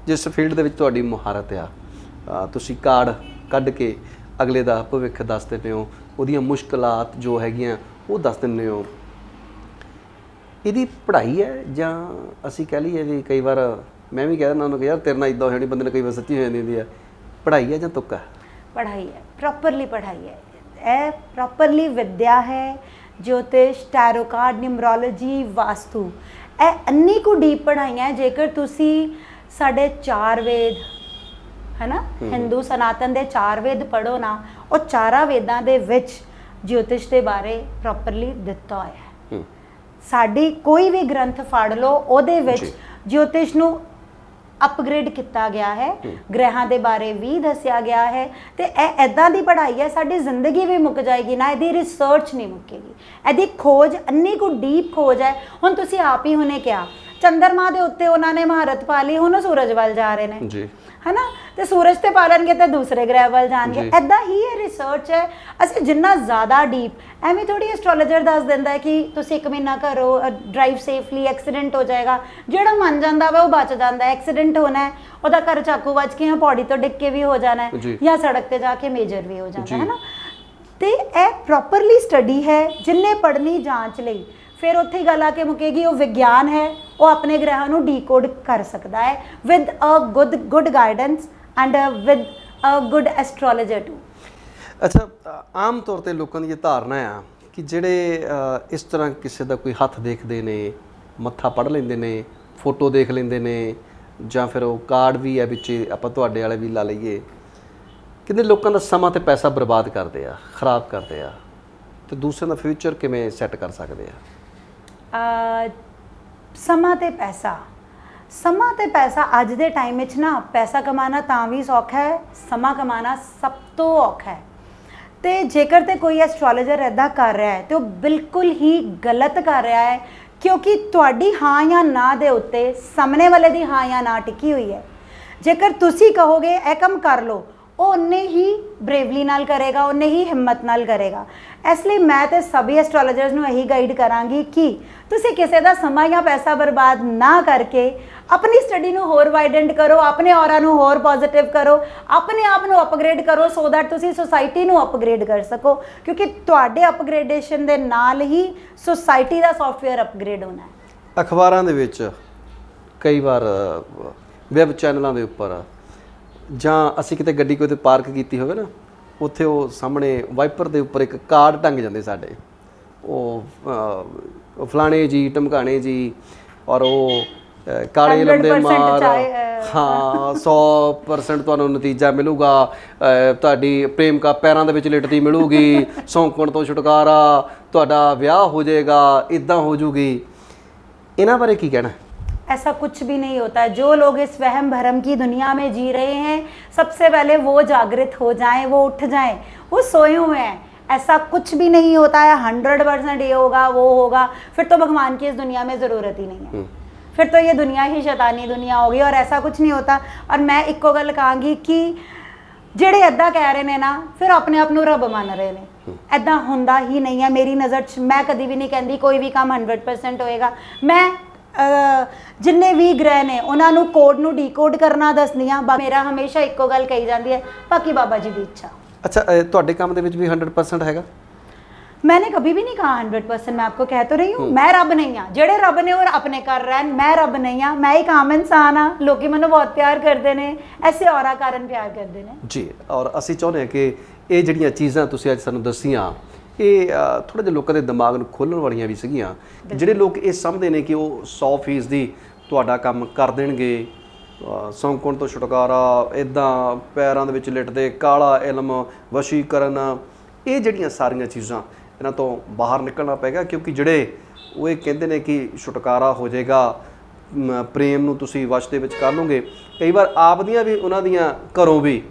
Speaker 2: ਜਿਸ ਫੀਲਡ ਦੇ ਵਿੱਚ ਤੁਹਾਡੀ ਮੁਹਾਰਤ ਆ ਤੁਸੀਂ ਕਾਰਡ ਕੱਢ ਕੇ ਅਗਲੇ ਦਾ ਭਵਿੱਖ ਦੱਸ ਦਿੰਦੇ ਹੋ ਉਹਦੀਆਂ ਮੁਸ਼ਕਲਾਤ ਜੋ ਹੈਗੀਆਂ, ਉਹ ਦੱਸ ਦਿੰਦੇ ਹੋ। ਇਹਦੀ ਪੜ੍ਹਾਈ ਹੈ ਜਾਂ ਅਸੀਂ ਕਹਿ ਲਈਏ ਵੀ ਕਈ ਵਾਰ ਮੈਂ ਵੀ ਕਹਿ ਦਿੰਦਾ ਉਹਨੂੰ ਕਿ ਯਾਰ ਤੇਰੇ ਨਾਲ ਇਦਾਂ ਹੋ ਜਾਣੀ ਬੰਦੇ ਨੇ ਕਈ ਵਾਰ ਸੱਚੀ ਹੋ ਜਾਂਦੀ ਹੁੰਦੀ ਹੈ। ਪੜ੍ਹਾਈ ਹੈ ਜਾਂ ਤੁੱਕਾ ਹੈ?
Speaker 1: ਪੜ੍ਹਾਈ ਹੈ ਪ੍ਰੋਪਰਲੀ ਪੜ੍ਹਾਈ ਹੈ। ਇਹ ਪ੍ਰੋਪਰਲੀ ਵਿਦਿਆ ਹੈ ਜੋਤਿਸ਼ ਟੈਰੋ ਕਾਰਡ ਨਿਮਰੋਲੋਜੀ, ਵਾਸਤੂ। ਇਹ ਅੰਨੀ ਕੁ ਡੀਪ ਪੜ੍ਹਾਈਆਂ, ਜੇਕਰ ਤੁਸੀਂ ਸਾਡੇ ਚਾਰ ਵੇਦ ਹੈਨਾ? ਹਿੰਦੂ ਸਨਾਤਨ ਦੇ ਚਾਰ ਵੇਦ ਪੜੋ ਨਾ ਉਹ ਚਾਰਾਂ ਵੇਦਾਂ ਦੇ ਵਿੱਚ ਜੋਤਿਸ਼ ਦੇ ਬਾਰੇ ਪ੍ਰੋਪਰਲੀ ਦਿੱਤਾ ਹੋਇਆ ਹੈ। ਸਾਡੀ ਕੋਈ ਵੀ ਗ੍ਰੰਥ ਫੜ ਲਓ ਉਹਦੇ ਵਿੱਚ। ਜੋਤਿਸ਼ ਨੂੰ ਅਪਗ੍ਰੇਡ ਕੀਤਾ ਗਿਆ ਹੈ। ਗ੍ਰਹਿਾਂ ਦੇ ਬਾਰੇ ਵੀ ਦੱਸਿਆ ਗਿਆ ਹੈ ਤੇ ਇਹ ਐਦਾਂ ਦੀ ਪੜ੍ਹਾਈ ਹੈ ਸਾਡੀ ਜ਼ਿੰਦਗੀ ਵੀ ਮੁੱਕ ਜਾਏਗੀ ਨਾ ਇਹਦੀ ਰਿਸਰਚ ਨਹੀਂ ਮੁੱਕੇਗੀ। ਇਹਦੀ ਖੋਜ ਅੰਨੀ ਕੁ ਡੀਪ ਖੋਜ ਹੈ ਹੁਣ ਤੁਸੀਂ ਆਪ ਹੀ ਹੁਣੇ ਕਿਹਾ ਚੰਦਰਮਾ ਦੇ ਉੱਤੇ ਉਹਨਾਂ ਨੇ ਮਹਾਰਤ ਪਾ ਲਈ ਹੁਣ ਸੂਰਜ ਵੱਲ ਜਾ ਰਹੇ ਨੇ।
Speaker 2: ਜੀ।
Speaker 1: ਹਨਾ? ਤੇ ਸੂਰਜ ਤੇ ਪਾਲਣਗੇ ਤੇ ਦੂਸਰੇ ਗ੍ਰਹਿ ਵੱਲ ਜਾਣਗੇ। ਐਦਾਂ ਹੀ ਇਹ ਰਿਸਰਚ ਹੈ। ਅਸੀਂ ਜਿੰਨਾ ਜ਼ਿਆਦਾ ਡੀਪ ਐਵੇਂ ਥੋੜੀ ਐਸਟ੍ਰੋਲੋਜਰ ਦੱਸ ਦਿੰਦਾ ਹੈ ਕਿ ਤੁਸੀਂ ਇੱਕ ਮਹੀਨਾ ਕਰੋ ਡਰਾਈਵ ਸੇਫਲੀ ਐਕਸੀਡੈਂਟ ਹੋ ਜਾਏਗਾ। ਜਿਹੜਾ ਮੰਨ ਜਾਂਦਾ ਵਾ ਉਹ ਬਚ ਜਾਂਦਾ ਐਕਸੀਡੈਂਟ ਹੋਣਾ ਹੈ ਉਹਦਾ ਘਰ ਚਾਕੂ ਵੱਜ ਕੇ ਜਾਂ ਪੌੜੀ ਤੋਂ ਡਿੱਗ ਕੇ ਵੀ ਹੋ ਜਾਣਾ ਹੈ
Speaker 2: ਜੀ।
Speaker 1: ਸੜਕ ਤੇ ਜਾ ਕੇ ਮੇਜਰ ਵੀ ਹੋ ਜਾਣਾ। ਹੈ ਨਾ ਤੇ ਇਹ ਪ੍ਰੋਪਰਲੀ ਸਟੱਡੀ ਹੈ ਜਿੰਨੇ ਪੜ੍ਹਨੀ ਜਾਂਚ ਲਈ। ਫਿਰ ਉੱਥੇ ਹੀ ਗੱਲ ਆ ਕੇ ਮੁਕੇਗੀ, ਉਹ ਵਿਗਿਆਨ ਹੈ, ਉਹ ਆਪਣੇ ਗ੍ਰਹਿਾਂ ਨੂੰ ਡੀਕੋਡ ਕਰ ਸਕਦਾ ਹੈ with a good good guidance and with a good astrologer to
Speaker 2: ਅੱਛਾ ਆਮ ਤੌਰ ਤੇ ਲੋਕਾਂ ਦੀ ਇਹ ਧਾਰਨਾ ਆ ਕਿ ਜਿਹੜੇ ਇਸ ਤਰ੍ਹਾਂ ਕਿਸੇ ਦਾ ਕੋਈ ਹੱਥ ਦੇਖਦੇ ਨੇ, ਮੱਥਾ ਪੜ ਲੈਂਦੇ ਨੇ, ਫੋਟੋ ਦੇਖ ਲੈਂਦੇ ਨੇ, ਜਾਂ ਫਿਰ ਉਹ ਕਾਰਡ ਵੀ ਹੈ ਵਿੱਚ, ਆਪਾਂ ਤੁਹਾਡੇ ਵਾਲੇ ਵੀ ਲਾ ਲਈਏ, ਕਿੰਨੇ ਲੋਕਾਂ ਦਾ ਸਮਾਂ ਤੇ ਪੈਸਾ ਬਰਬਾਦ ਕਰਦੇ ਆ, ਖਰਾਬ ਕਰਦੇ ਆ, ਤੇ ਦੂਸਰਿਆਂ ਦਾ ਫਿਊਚਰ ਕਿਵੇਂ ਸੈੱਟ ਕਰ ਸਕਦੇ ਆ?
Speaker 1: ਸਮਾਂ ਤੇ ਪੈਸਾ। ਸਮਾਂ ਤੇ ਪੈਸਾ ਅੱਜ ਦੇ ਟਾਈਮ ਵਿੱਚ ਨਾ, ਪੈਸਾ ਕਮਾਉਣਾ ਤਾਂ ਵੀ ਸੌਖਾ ਹੈ, ਸਮਾਂ ਕਮਾਉਣਾ ਸਭ ਤੋਂ ਔਖਾ ਹੈ। ਤੇ ਜੇਕਰ ਤੇ ਕੋਈ ਐਸਟ੍ਰੋਲੋਜਰ ਐਦਾਂ ਕਰ ਰਿਹਾ ਹੈ, ਤੇ ਉਹ ਬਿਲਕੁਲ ਹੀ ਗਲਤ ਕਰ ਰਿਹਾ ਹੈ, ਕਿਉਂਕਿ ਤੁਹਾਡੀ ਹਾਂ ਜਾਂ ਨਾ ਦੇ ਉੱਤੇ, ਸਾਹਮਣੇ ਵਾਲੇ ਦੀ ਹਾਂ ਜਾਂ ਨਾ ਟਿਕੀ ਹੋਈ ਹੈ। ਜੇਕਰ ਤੁਸੀਂ ਕਹੋਗੇ, ਇਹ ਕੰਮ ਕਰ ਲਓ। ਉਹ ਉਨੇ ਹੀ ਬਰੇਵਲੀ ਨਾਲ ਕਰੇਗਾ, ਉਨੇ ਹੀ ਹਿੰਮਤ ਨਾਲ ਕਰੇਗਾ। ਇਸ ਲਈ ਮੈਂ ਤੇ ਸਭੀ ਐਸਟ੍ਰੋਲੋਜਰਸ ਨੂੰ ਇਹੀ ਗਾਈਡ ਕਰਾਂਗੀ ਕਿ ਤੁਸੀਂ ਕਿਸੇ ਦਾ ਸਮਾਂ ਜਾਂ ਪੈਸਾ ਬਰਬਾਦ ਨਾ ਕਰਕੇ ਆਪਣੀ ਸਟੱਡੀ ਨੂੰ ਹੋਰ ਵਾਈਡੈਂਟ ਕਰੋ, ਆਪਣੇ ਔਰਾ ਨੂੰ ਹੋਰ ਪੋਜ਼ਿਟਿਵ ਕਰੋ, ਆਪਣੇ ਆਪ ਨੂੰ ਅਪਗ੍ਰੇਡ ਕਰੋ ਸੋ ਦੈਟ ਤੁਸੀਂ ਸੁਸਾਇਟੀ ਨੂੰ ਅਪਗ੍ਰੇਡ ਕਰ ਸਕੋ। ਕਿਉਂਕਿ ਤੁਹਾਡੇ ਅਪਗ੍ਰੇਡੇਸ਼ਨ ਦੇ ਨਾਲ ਹੀ ਸੁਸਾਇਟੀ ਦਾ ਸੌਫਟਵੇਅਰ ਅਪਗ੍ਰੇਡ ਹੋਣਾ ਹੈ।
Speaker 2: ਅਖਬਾਰਾਂ ਦੇ ਵਿੱਚ ਕਈ ਵਾਰ ਵੈਬ ਚੈਨਲਾਂ ਦੇ ਉੱਪਰ ਜਾਂ ਅਸੀਂ ਕਿਤੇ ਗੱਡੀ ਕੋਈ ਤੇ ਪਾਰਕ ਕੀਤੀ ਹੋਵੇ ਨਾ ਉੱਥੇ ਉਹ ਸਾਹਮਣੇ ਵਾਈਪਰ ਦੇ ਉੱਪਰ ਇੱਕ ਕਾਰਡ ਟੰਗ ਜਾਂਦੇ ਸਾਡੇ। ਉਹ ਫਲਾਣੇ ਜੀ ਟਮਕਾਣੇ ਜੀ ਔਰ ਉਹ ਕਾਲੇ
Speaker 1: 100%
Speaker 2: ਲੰਬੇ ਮਾਰ ਹਾਂ 100% ਤੁਹਾਨੂੰ ਨਤੀਜਾ ਮਿਲੂਗਾ। ਤੁਹਾਡੀ ਪ੍ਰੇਮ ਕਾ ਪੈਰਾਂ ਦੇ ਵਿੱਚ ਲਿਟਦੀ ਮਿਲੂਗੀ ਸੌਂਕਣ ਤੋਂ ਛੁਟਕਾਰਾ ਤੁਹਾਡਾ ਵਿਆਹ ਹੋ ਜਾਏਗਾ ਇਦਾਂ ਹੋ ਜੂਗੀ। ਇਹਨਾਂ ਬਾਰੇ ਕੀ ਕਹਿਣਾ?
Speaker 1: ऐसा कुछ भी नहीं होता है जो लोग इस वहम भरम की दुनिया में जी रहे हैं सबसे पहले वो जागृत हो जाएं वो उठ जाएं वो सोए हुए हैं ऐसा कुछ भी नहीं होता है हंड्रेड परसेंट ये होगा वो होगा फिर तो भगवान की इस दुनिया में ज़रूरत ही नहीं है फिर तो ये दुनिया ही शैतानी दुनिया होगी और ऐसा कुछ नहीं होता और मैं ਇੱਕੋ ਗੱਲ ਕਹਾਂਗੀ ਕਿ ਜਿਹੜੇ ਐਦਾਂ ਕਹਿ ਰਹੇ ਨੇ ਨਾ ਫਿਰ ਆਪਣੇ ਆਪ ਨੂੰ ਰੱਬ ਮੰਨ ਰਹੇ ਨੇ ਐਦਾਂ ਹੁੰਦਾ ਹੀ ਨਹੀਂ ਹੈ ਮੇਰੀ ਨਜ਼ਰ 'ਚ ਮੈਂ ਕਦੀ ਵੀ ਨਹੀਂ ਕਹਿੰਦੀ ਕੋਈ ਵੀ ਕੰਮ 100% ਹੋਏਗਾ ਮੈਂ ਅਹ, ਜਿੰਨੇ ਵੀ ਗ੍ਰਹਿ ਨੇ ਉਹਨਾਂ ਨੂੰ ਕੋਡ ਨੂੰ ਡੀਕੋਡ ਕਰਨਾ ਦੱਸਦੀ ਹਾਂ ਬਾ- ਮੇਰਾ ਹਮੇਸ਼ਾ ਇੱਕੋ ਗੱਲ ਕਹੀ ਜਾਂਦੀ ਹੈ ਬਾਕੀ ਬਾਬਾ ਜੀ ਦੀ ਇੱਛਾ
Speaker 2: ਅੱਛਾ ਅ, ਤੁਹਾਡੇ ਕੰਮ ਦੇ ਵਿੱਚ ਵੀ 100% ਹੈਗਾ
Speaker 1: मैंने कभी भी नहीं कहा हंड्रेड परसेंट मैं आपको कह तो रही हूँ मैं रब नहीं हाँ ਜਿਹੜੇ ਰੱਬ ਨੇ ਉਹ ਆਪਣੇ ਕਰ ਰਹੇ ਹਨ ਮੈਂ ਰੱਬ ਨਹੀਂ ਹਾਂ ਮੈਂ ਇੱਕ ਆਮ ਇਨਸਾਨ ਹਾਂ ਲੋਕੀ ਮੈਨੂੰ ਬਹੁਤ ਪਿਆਰ ਕਰਦੇ ਨੇ ਐਸੇ ਔਰਾ ਕਾਰਨ ਪਿਆਰ ਕਰਦੇ ਨੇ
Speaker 2: ਜੀ ਔਰ ਅਸੀਂ ਚਾਹੁੰਦੇ ਹਾਂ ਕਿ ਇਹ ਜਿਹੜੀਆਂ ਚੀਜ਼ਾਂ ਤੁਸੀਂ ਅੱਜ ਸਾਨੂੰ ਦੱਸੀਆਂ ਇਹ ਥੋੜੇ ਜਿਹੇ ਲੋਕਾਂ ਦੇ ਦਿਮਾਗ ਨੂੰ ਖੋਲਣ ਵਾਲੀਆਂ ਵੀ ਸੀਗੀਆਂ। ਜਿਹੜੇ ਲੋਕ ਇਹ ਸਮਝਦੇ ਨੇ ਕਿ ਉਹ 100% ਦੀ ਤੁਹਾਡਾ ਕੰਮ ਕਰ ਦੇਣਗੇ ਸੌਂਕਣ ਤੋਂ ਛੁਟਕਾਰਾ ਇਦਾਂ ਪੈਰਾਂ ਦੇ ਵਿੱਚ ਲਿਟਦੇ ਕਾਲਾ ਇਲਮ ਵਸ਼ੀਕਰਨ ਇਹ ਜਿਹੜੀਆਂ ਸਾਰੀਆਂ ਚੀਜ਼ਾਂ ਇਹਨਾਂ ਤੋਂ ਬਾਹਰ ਨਿਕਲਣਾ ਪਏਗਾ ਕਿਉਂਕਿ ਜਿਹੜੇ ਉਹ ਇਹ ਕਹਿੰਦੇ ਨੇ ਕਿ ਛੁਟਕਾਰਾ ਹੋ ਜਾਏਗਾ ਪ੍ਰੇਮ ਨੂੰ ਤੁਸੀਂ ਵਸ਼ ਦੇ ਵਿੱਚ ਕਰ ਲਓਗੇ। ਕਈ ਵਾਰ ਆਪ ਦੀਆਂ ਵੀ ਉਹਨਾਂ ਦੀਆਂ ਘਰੋਂ ਵੀ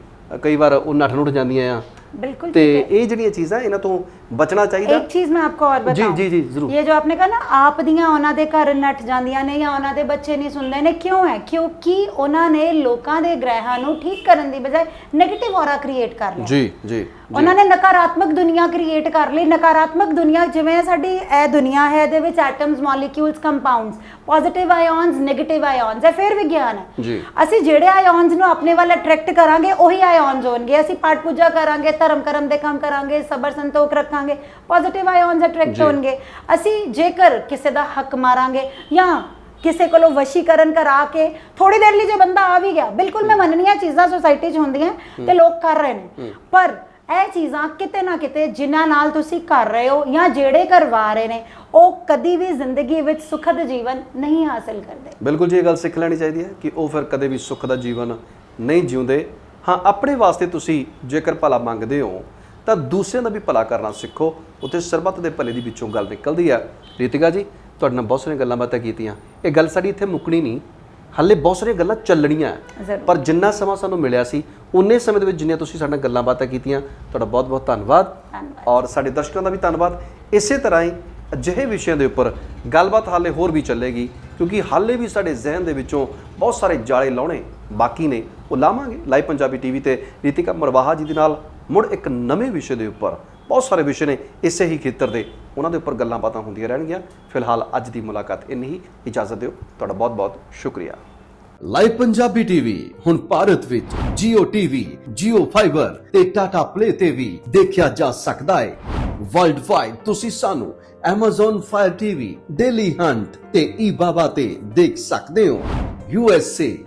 Speaker 2: ਕਈ ਵਾਰ ਉਹ ਨੱਠ ਨੁੱਠ ਜਾਂਦੀਆਂ ਆ।
Speaker 1: बिल्कुल
Speaker 2: ਤੇ ਇਹ ਜਿਹੜੀਆਂ ਚੀਜ਼ਾਂ ਇਹਨਾਂ ਤੋਂ ਬਚਣਾ ਚਾਹੀਦਾ
Speaker 1: ਇੱਕ ਚੀਜ਼ ਮੈਂ ਆਪਕੋ
Speaker 2: और
Speaker 1: बताऊं।
Speaker 2: जी, जी, जरूर।
Speaker 1: ये जो आपने कहा ना ਆਪ ਦੀਆਂ ਉਹਨਾਂ ਦੇ ਘਰ ਨੱਠ ਜਾਂਦੀਆਂ ਨੇ ਜਾਂ ਉਹਨਾਂ ਦੇ ਬੱਚੇ ਨਹੀਂ ਸੁਣਦੇ ਨੇ ਕਿਉਂ ਹੈ ਕਿਉਂਕਿ ਉਹਨਾਂ ਨੇ ਲੋਕਾਂ ਦੇ ਗ੍ਰਹਿਾਂ ਨੂੰ ਠੀਕ ਕਰਨ ਦੀ ਬਜਾਏ 네ਗੇਟਿਵ ਔਰਾ ਕ੍ਰੀਏਟ ਕਰ ਲਿਆ
Speaker 2: ਜੀ ਜੀ
Speaker 1: ਉਹਨਾਂ ਨੇ ਨਕਾਰਾਤਮਕ ਦੁਨੀਆ ਕ੍ਰੀਏਟ ਕਰ ਲਈ ਨਕਾਰਾਤਮਕ ਦੁਨੀਆ ਜਿਵੇਂ ਸਾਡੀ ਇਹ ਦੁਨੀਆ ਹੈ ਇਹਦੇ ਵਿੱਚ atoms molecules compounds positive ions negative ions ਇਹ ਫਿਰ ਵਿਗਿਆਨ ਹੈ
Speaker 2: ਜੀ।
Speaker 1: ਅਸੀਂ ਜਿਹੜੇ ਆਇਓਨਸ ਨੂੰ ਆਪਣੇ ਵੱਲ ਅਟਰੈਕਟ ਕਰਾਂਗੇ ਉਹੀ ਆਇਓਨਸ ਹੋਣਗੇ ਅਸੀਂ ਪਾਠ ਪੂਜਾ ਕਰਾਂਗੇ ਧਰਮ ਕਰਮ ਦੇ ਕੰਮ ਕਰਾਂਗੇ ਸਬਰ ਸੰਤੋਖ ਰੱਖਾਂਗੇ ਪੋਜ਼ਿਟਿਵ ਆਇਨਸ ਅਟਰੈਕਟ। ਹੋਣਗੇ ਅਸੀਂ ਜੇਕਰ ਕਿਸੇ ਦਾ ਹੱਕ ਮਾਰਾਂਗੇ ਜਾਂ ਕਿਸੇ ਕੋਲੋਂ ਵਸ਼ੀਕਰਨ ਕਰਾ ਕੇ ਥੋੜੀ ਦੇਰ ਲਈ ਜੇ ਬੰਦਾ ਆ ਵੀ ਗਿਆ ਬਿਲਕੁਲ ਮੈਂ ਮੰਨਣੀ ਆ ਚੀਜ਼ਾਂ ਸੋਸਾਇਟੀ 'ਚ ਹੁੰਦੀਆਂ ਤੇ ਲੋਕ ਕਰ ਰਹੇ ਨੇ। ਪਰ ਇਹ ਚੀਜ਼ਾਂ ਕਿਤੇ ਨਾ ਕਿਤੇ ਜਿਨ੍ਹਾਂ ਨਾਲ ਤੁਸੀਂ ਕਰ ਰਹੇ ਹੋ ਜਾਂ ਜਿਹੜੇ ਕਰਵਾ ਰਹੇ ਨੇ ਉਹ ਕਦੀ ਵੀ ਜ਼ਿੰਦਗੀ ਵਿੱਚ ਸੁਖਦ ਜੀਵਨ ਨਹੀਂ ਹਾਸਲ ਕਰਦੇ।
Speaker 2: ਬਿਲਕੁਲ ਜੀ ਇਹ ਗੱਲ ਸਿੱਖ ਲੈਣੀ ਚਾਹੀਦੀ ਹੈ ਕਿ ਉਹ ਫਿਰ ਕਦੇ ਵੀ ਸੁੱਖ ਦਾ ਜੀਵਨ ਨਹੀਂ ਜਿਉਂਦੇ। ਹਾਂ ਆਪਣੇ ਵਾਸਤੇ ਤੁਸੀਂ ਜੇਕਰ ਭਲਾ ਮੰਗਦੇ ਹੋ ਤਾਂ ਦੂਸਰਿਆਂ ਦਾ ਵੀ ਭਲਾ ਕਰਨਾ ਸਿੱਖੋ। ਉੱਥੇ ਸਰਬੱਤ ਦੇ ਭਲੇ ਦੀ ਵਿੱਚੋਂ ਗੱਲ ਨਿਕਲਦੀ ਆ। ਰੀਤਿਕਾ ਜੀ ਤੁਹਾਡੇ ਨਾਲ ਬਹੁਤ ਸਾਰੀਆਂ ਗੱਲਾਂ ਬਾਤਾਂ ਕੀਤੀਆਂ। ਇਹ ਗੱਲ ਸਾਡੀ ਇੱਥੇ ਮੁੱਕਣੀ ਨਹੀਂ। ਹਾਲੇ ਬਹੁਤ ਸਾਰੀਆਂ ਗੱਲਾਂ ਚੱਲਣੀਆਂ। ਪਰ ਜਿੰਨਾ ਸਮਾਂ ਸਾਨੂੰ ਮਿਲਿਆ ਸੀ ਉਨੇ ਸਮੇਂ ਦੇ ਵਿੱਚ ਜਿੰਨੀਆਂ ਤੁਸੀਂ ਸਾਡੇ ਨਾਲ ਗੱਲਾਂ ਬਾਤਾਂ ਕੀਤੀਆਂ ਤੁਹਾਡਾ ਬਹੁਤ ਬਹੁਤ ਧੰਨਵਾਦ।
Speaker 1: ਧੰਨਵਾਦ।
Speaker 2: ਔਰ ਸਾਡੇ ਦਰਸ਼ਕਾਂ ਦਾ ਵੀ ਧੰਨਵਾਦ। ਇਸੇ ਤਰ੍ਹਾਂ ਹੀ ਅਜਿਹੇ ਵਿਸ਼ਿਆਂ ਦੇ ਉੱਪਰ ਗੱਲਬਾਤ ਹਾਲੇ ਹੋਰ ਵੀ ਚੱਲੇਗੀ ਕਿਉਂਕਿ ਹਾਲੇ ਵੀ ਸਾਡੇ ਜ਼ਿਹਨ ਦੇ ਵਿੱਚੋਂ ਬਹੁਤ ਸਾਰੇ ਜਾਲੇ ਲਾਉਣੇ ਬਾਕੀ ਨੇ ਉਹ ਲਾਵਾਂਗੇ ਲਾਈਵ ਪੰਜਾਬੀ ਟੀਵੀ ਤੇ ਰੀਤਿਕਾ ਮਰਵਾਹਾ ਜੀ ਦੇ ਨਾਲ ਮੁੜ ਇੱਕ ਨਵੇਂ ਵਿਸ਼ੇ ਦੇ ਉੱਪਰ। ਬਹੁਤ ਸਾਰੇ ਵਿਸ਼ੇ ਨੇ ਇਸੇ ਹੀ ਖੇਤਰ ਦੇ ਉਹਨਾਂ ਦੇ ਉੱਪਰ ਗੱਲਾਂ ਬਾਤਾਂ ਹੁੰਦੀਆਂ ਰਹਿਣਗੀਆਂ। ਫਿਲਹਾਲ ਅੱਜ ਦੀ ਮੁਲਾਕਾਤ ਇੰਨੀ ਹੀ ਇਜਾਜ਼ਤ ਦਿਓ। ਤੁਹਾਡਾ ਬਹੁਤ ਬਹੁਤ ਸ਼ੁਕਰੀਆ।
Speaker 3: ਲਾਈਵ ਪੰਜਾਬੀ ਟੀਵੀ ਹੁਣ ਭਾਰਤ ਵਿੱਚ Jio TV, Jio Fiber ਤੇ Tata Play ਤੇ ਵੀ ਦੇਖਿਆ ਜਾ ਸਕਦਾ ਹੈ। ਵਰਲਡ ਵਾਈਡ ਤੁਸੀਂ ਸਾਨੂੰ Amazon Fire TV, Daily Hunt ਤੇ eBaba ਤੇ ਦੇਖ ਸਕਦੇ ਹੋ। USA,